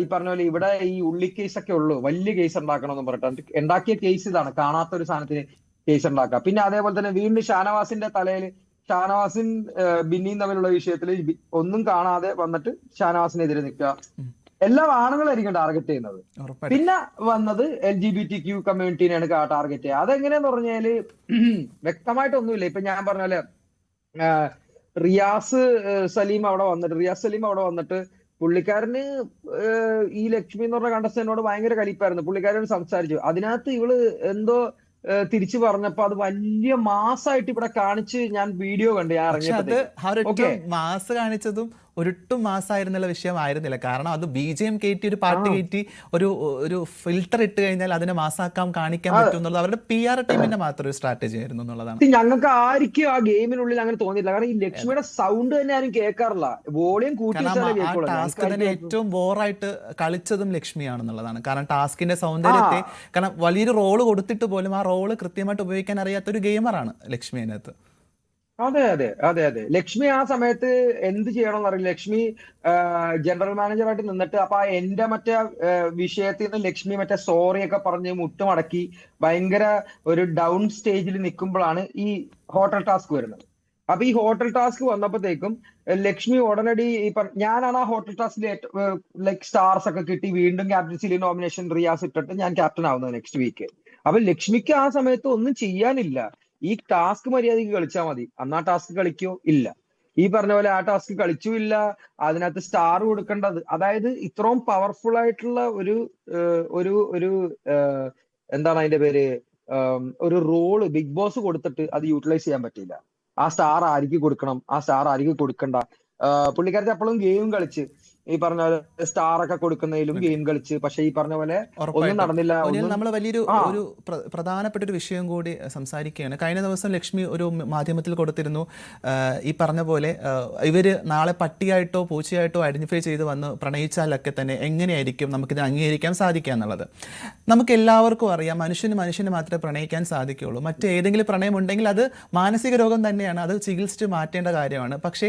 ഈ പറഞ്ഞ പോലെ ഇവിടെ ഈ ഉള്ളി കേസ് ഒക്കെ ഉള്ളൂ വലിയ കേസ് ഉണ്ടാക്കണമെന്ന് പറഞ്ഞിട്ട്. ഉണ്ടാക്കിയ കേസ് ഇതാണ് കാണാത്ത ഒരു സാധനത്തിന് കേസ് ഉണ്ടാക്കുക. പിന്നെ അതേപോലെ തന്നെ വീണ്ടും ഷാനവാസിന്റെ തലയിൽ ഷാനവാസിൻ ബിന്നിയും തമ്മിലുള്ള വിഷയത്തിൽ ഒന്നും കാണാതെ വന്നിട്ട് ഷാനവാസിനെതിരെ നിൽക്കുക. എല്ലാം ആണുങ്ങളായിരിക്കും ടാർഗറ്റ് ചെയ്യുന്നത്. പിന്നെ വന്നത് L G B T Q കമ്മ്യൂണിറ്റീനെയാണ് target ചെയ്യുക. അതെങ്ങനെയാന്ന് പറഞ്ഞാൽ വ്യക്തമായിട്ടൊന്നുമില്ല. ഇപ്പൊ ഞാൻ പറഞ്ഞ പോലെ റിയാസ് സലീം അവിടെ വന്നിട്ട് റിയാസ് സലീം അവിടെ വന്നിട്ട് പുള്ളിക്കാരന് ഈ ലക്ഷ്മി എന്ന് പറഞ്ഞ കണ്ടസ്റ്റന്റിനോട് ഭയങ്കര കലിപ്പായിരുന്നു. പുള്ളിക്കാരൻ സംസാരിച്ചു. അതിനകത്ത് ഇവൾ എന്തോ തിരിച്ചു പറഞ്ഞപ്പോ അത് വലിയ മാസായിട്ട് ഇവിടെ കാണിച്ച് ഞാൻ വീഡിയോ കണ്ടു. ഞാൻ. മാസ് കാണിച്ചതും ഒരിട്ടും വിഷയം വിഷയമായിരുന്നില്ല. കാരണം അത് ബി ജെ എം കയറ്റി ഒരു പാർട്ടി കയറ്റി ഒരു ഒരു ഫിൽട്ടർ ഇട്ട് കഴിഞ്ഞാൽ അതിനെ മാസാക്കാം കാണിക്കാൻ പറ്റും എന്നുള്ളത് അവരുടെ പി ആർ ടീമിന്റെ മാത്രം ഒരു സ്ട്രാറ്റജി ആയിരുന്നു എന്നുള്ളതാണ്. ഞങ്ങൾക്ക് ആർക്കും ആ ഗെയിമിനുള്ളിൽ അങ്ങനെ തോന്നിയില്ല കാരണം ഈ ലക്ഷ്മിയുടെ സൗണ്ട് തന്നെ ആരും കേൾക്കാറില്ല. വോളിയം ടാസ്ക് തന്നെ ഏറ്റവും ബോറായിട്ട് കളിച്ചതും ലക്ഷ്മിയാണെന്നുള്ളതാണ്. കാരണം ടാസ്കിന്റെ സൗന്ദര്യത്തെ കാരണം വലിയൊരു റോൾ കൊടുത്തിട്ട് പോലും ആ റോൾ കൃത്യമായിട്ട് ഉപയോഗിക്കാൻ അറിയാത്ത ഒരു ഗെയിമറാണ് ലക്ഷ്മി അതിനകത്ത്. അതെ അതെ അതെ അതെ. ലക്ഷ്മി ആ സമയത്ത് എന്ത് ചെയ്യണം എന്നറിയില്ല ലക്ഷ്മി ജനറൽ മാനേജറായിട്ട് നിന്നിട്ട് അപ്പൊ എന്റെ മറ്റേ വിഷയത്തിൽ നിന്ന് ലക്ഷ്മി മറ്റേ സോറി ഒക്കെ പറഞ്ഞ് മുട്ടുമടക്കി ഭയങ്കര ഒരു ഡൗൺ സ്റ്റേജിൽ നിൽക്കുമ്പോഴാണ് ഈ ഹോട്ടൽ ടാസ്ക് വരുന്നത്. അപ്പൊ ഈ ഹോട്ടൽ ടാസ്ക് വന്നപ്പോഴത്തേക്കും ലക്ഷ്മി ഉടനടി ഇപ്പൊ ഞാനാണ് ആ ഹോട്ടൽ ടാസ്കിൽ ലൈക് സ്റ്റാർസ് ഒക്കെ കിട്ടി. വീണ്ടും ക്യാപ്റ്റൻസിയിൽ നോമിനേഷൻ റിയാസ് ഇട്ടിട്ട് ഞാൻ ക്യാപ്റ്റൻ ആവുന്നത് നെക്സ്റ്റ് വീക്ക് അപ്പൊ ലക്ഷ്മിക്ക് ആ സമയത്ത് ഒന്നും ചെയ്യാനില്ല. ഈ ടാസ്ക് മര്യാദയ്ക്ക് കളിച്ചാൽ മതി. അന്ന് ആ ടാസ്ക് കളിക്കോ? ഇല്ല. ഈ പറഞ്ഞ പോലെ ആ ടാസ്ക് കളിച്ചു ഇല്ല അതിനകത്ത് സ്റ്റാർ കൊടുക്കേണ്ടത്. അതായത് ഇത്രയും പവർഫുൾ ആയിട്ടുള്ള ഒരു ഒരു ഒരു എന്താണ് അതിന്റെ പേര്? ഒരു റോൾ ബിഗ് ബോസ് കൊടുത്തിട്ട് അത് യൂട്ടിലൈസ് ചെയ്യാൻ പറ്റില്ല ആ സ്റ്റാർ ആർക്ക് കൊടുക്കണം? ആ സ്റ്റാർ ആർക്ക് കൊടുക്കണ്ട? പുള്ളിക്കാരത്തെ അപ്പോഴും ഗെയിം കളിച്ച്. ഈ പറഞ്ഞ പോലെ സ്റ്റാർ ഒക്കെ കൊടുക്കുന്നതിലും ഗെയിം കളിച്ച്. പക്ഷെ ഈ പറഞ്ഞ പോലെ ഒന്നും നടന്നില്ല നമ്മൾ വലിയൊരു ഒരു പ്രധാനപ്പെട്ട ഒരു വിഷയം കൂടി സംസാരിക്കുകയാണ്. കഴിഞ്ഞ ദിവസം ലക്ഷ്മി ഒരു മാധ്യമത്തിൽ കൊടുത്തിരുന്നു. ഈ പറഞ്ഞ പോലെ ഇവർ നാളെ പട്ടിയായിട്ടോ പൂച്ചയായിട്ടോ ഐഡന്റിഫൈ ചെയ്ത് വന്ന് പ്രണയിച്ചാലൊക്കെ തന്നെ എങ്ങനെയായിരിക്കും നമുക്കിത് അംഗീകരിക്കാൻ സാധിക്കുക എന്നുള്ളത്? നമുക്ക് എല്ലാവർക്കും അറിയാം മനുഷ്യന് മനുഷ്യന് മാത്രമേ പ്രണയിക്കാൻ സാധിക്കുകയുള്ളൂ. മറ്റേതെങ്കിലും പ്രണയം ഉണ്ടെങ്കിൽ അത് മാനസിക രോഗം തന്നെയാണ്. അത് ചികിത്സിച്ച് മാറ്റേണ്ട കാര്യമാണ്. പക്ഷേ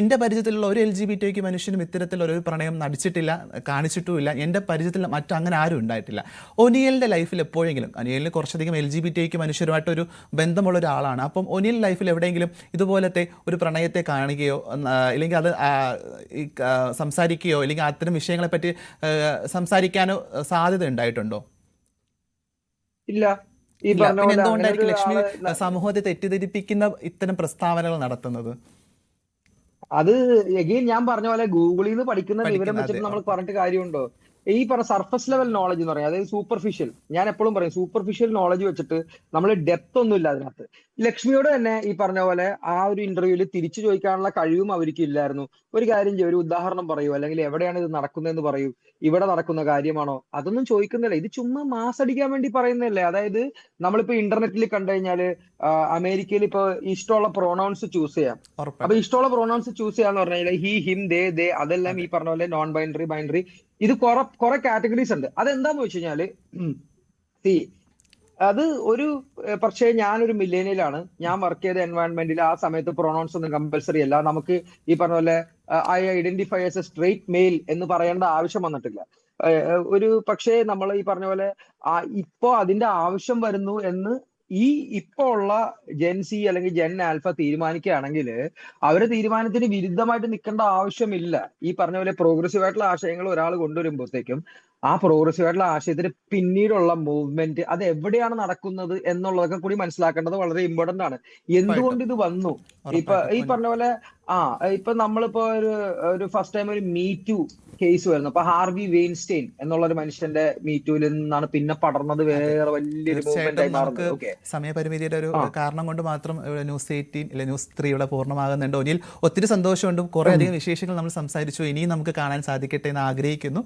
എന്റെ പരിചയത്തിലുള്ള ഒരു എൽ ജി ബി ടിക്ക് മനുഷ്യനും ഇത്തരത്തിലുള്ള ഒരു പ്രണയം നടിച്ചിട്ടില്ല കാണിച്ചിട്ടുമില്ല. എന്റെ പരിചയത്തിൽ മറ്റു അങ്ങനെ ആരും ഉണ്ടായിട്ടില്ല. ഒനിയലിന്റെ ലൈഫിൽ എപ്പോഴെങ്കിലും ഒനിയലിന് കുറച്ചധികം എൽ ജി ബി ടിക്ക് മനുഷ്യരുമായിട്ടൊരു ബന്ധമുള്ള ഒരാളാണ് അപ്പം ഒനിയൽ ലൈഫിൽ എവിടെയെങ്കിലും ഇതുപോലത്തെ ഒരു പ്രണയത്തെ കാണുകയോ അല്ലെങ്കിൽ അത് സംസാരിക്കുകയോ അല്ലെങ്കിൽ അത്തരം വിഷയങ്ങളെപ്പറ്റി പറ്റി സംസാരിക്കാനോ സാധ്യത ഉണ്ടായിട്ടുണ്ടോ? ഇല്ല. എന്തുകൊണ്ടായിരിക്കും ലക്ഷ്മി സമൂഹത്തെ തെറ്റിദ്ധരിപ്പിക്കുന്ന ഇത്തരം പ്രസ്താവനകൾ നടത്തുന്നത്? അത് എഗെയിൻ ഞാൻ പറഞ്ഞ പോലെ ഗൂഗിളിൽ നിന്ന് പഠിക്കുന്ന വിവരം വെച്ചിട്ട് നമ്മൾ പറഞ്ഞിട്ട് കാര്യമുണ്ടോ? ഈ പറഞ്ഞ സർഫസ് ലെവൽ നോളജ് എന്ന് പറയുന്നത് അതായത് സൂപ്പർഫിഷ്യൽ ഞാൻ എപ്പോഴും പറയും സൂപ്പർഫിഷ്യൽ നോളജ് വെച്ചിട്ട് നമ്മൾ ഡെപ്ത് ഒന്നും ഇല്ല അതിനകത്ത്. ലക്ഷ്മിയോട് തന്നെ ഈ പറഞ്ഞ പോലെ ആ ഒരു ഇന്റർവ്യൂവിൽ തിരിച്ചു ചോദിക്കാനുള്ള കഴിവും അവർക്ക് ഇല്ലായിരുന്നു. ഒരു കാര്യം ചെയ്യും ഒരു ഉദാഹരണം പറയൂ. അല്ലെങ്കിൽ എവിടെയാണ് ഇത് നടക്കുന്നതെന്ന് പറയൂ. ഇവിടെ നടക്കുന്ന കാര്യമാണോ? അതൊന്നും ചോദിക്കുന്നില്ല. ഇത് ചുമ്മാ മാസ് അടിക്കാൻ വേണ്ടി പറയുന്നതല്ലേ. അതായത് നമ്മളിപ്പോ ഇന്റർനെറ്റിൽ കണ്ടു കഴിഞ്ഞാൽ അമേരിക്കയിൽ ഇപ്പൊ ഇഷ്ടമുള്ള പ്രൊണൗൺസ് ചൂസ് ചെയ്യാം. അപ്പൊ ഇഷ്ടമുള്ള പ്രൊണൗൺസ് ചൂസ് ചെയ്യാന്ന് പറഞ്ഞു കഴിഞ്ഞാൽ ഹി ഹിം ദേ ദേ അതെല്ലാം ഈ പറഞ്ഞ പോലെ നോൺ ബൈൻഡറി ബൈൻഡറി ഇത് കുറെ കുറെ കാറ്റഗറീസ് ഉണ്ട്. അതെന്താന്ന് വെച്ച് കഴിഞ്ഞാൽ അത് ഒരു പക്ഷേ ഞാനൊരു മില്ലേനിയലാണ്. ഞാൻ വർക്ക് ചെയ്ത എൻവയൺമെന്റിൽ ആ സമയത്ത് പ്രൊണൗൺസ് ഒന്നും കമ്പൽസറി അല്ല. നമുക്ക് ഈ പറഞ്ഞ പോലെ I identify as a straight male എന്ന് പറയേണ്ട ആവശ്യം വന്നിട്ടില്ല. ഒരു പക്ഷേ നമ്മൾ ഈ പറഞ്ഞ പോലെ ഇപ്പോ അതിന്റെ ആവശ്യം വരുന്നു എന്ന് ഈ ഇപ്പോ ഉള്ള ജെൻ സി അല്ലെങ്കിൽ ജെൻ ആൽഫ തീരുമാനിക്കുകയാണെങ്കിൽ അവരെ തീരുമാനത്തിന് വിരുദ്ധമായിട്ട് നിൽക്കേണ്ട ആവശ്യമില്ല. ഈ പറഞ്ഞ പോലെ പ്രോഗ്രസീവ് ആയിട്ടുള്ള ആശയങ്ങൾ ഒരാൾ കൊണ്ടുവരുമ്പോഴത്തേക്കും ആ പ്രോഗ്രസീവ് ആയിട്ടുള്ള ആശയത്തിന് പിന്നീടുള്ള മൂവ്മെന്റ് അത് എവിടെയാണ് നടക്കുന്നത് എന്നുള്ളതൊക്കെ കൂടി മനസ്സിലാക്കേണ്ടത് വളരെ ഇമ്പോർട്ടന്റ് ആണ്. എന്തുകൊണ്ട് ഇത് വന്നു? ഇപ്പൊ ഈ പറഞ്ഞ പോലെ ആ ഇപ്പൊ നമ്മളിപ്പോ ഒരു ഒരു ഫസ്റ്റ് ടൈം ഒരു മീറ്റു കേസ് വരുന്നു. അപ്പൊ ഹാർവി വെയിൻസ്റ്റെയിൻ എന്നുള്ള ഒരു മനുഷ്യന്റെ മീ ടുവിൽ നിന്നാണ് പിന്നെ പടർന്നത് വേറെ വലിയൊരു സമയപരിമിതിയുടെ ഒരു കാരണം കൊണ്ട് മാത്രം ന്യൂസ് എയ്റ്റീൻ അല്ലെ ന്യൂസ് ത്രീ ഇവിടെ പൂർണമാകുന്നുണ്ട്. ഒനിൽ ഒത്തിരി സന്തോഷമുണ്ട്. കുറേ അധികം വിശേഷങ്ങൾ നമ്മൾ സംസാരിച്ചു. ഇനിയും നമുക്ക് കാണാൻ സാധിക്കട്ടെ എന്ന് ആഗ്രഹിക്കുന്നു.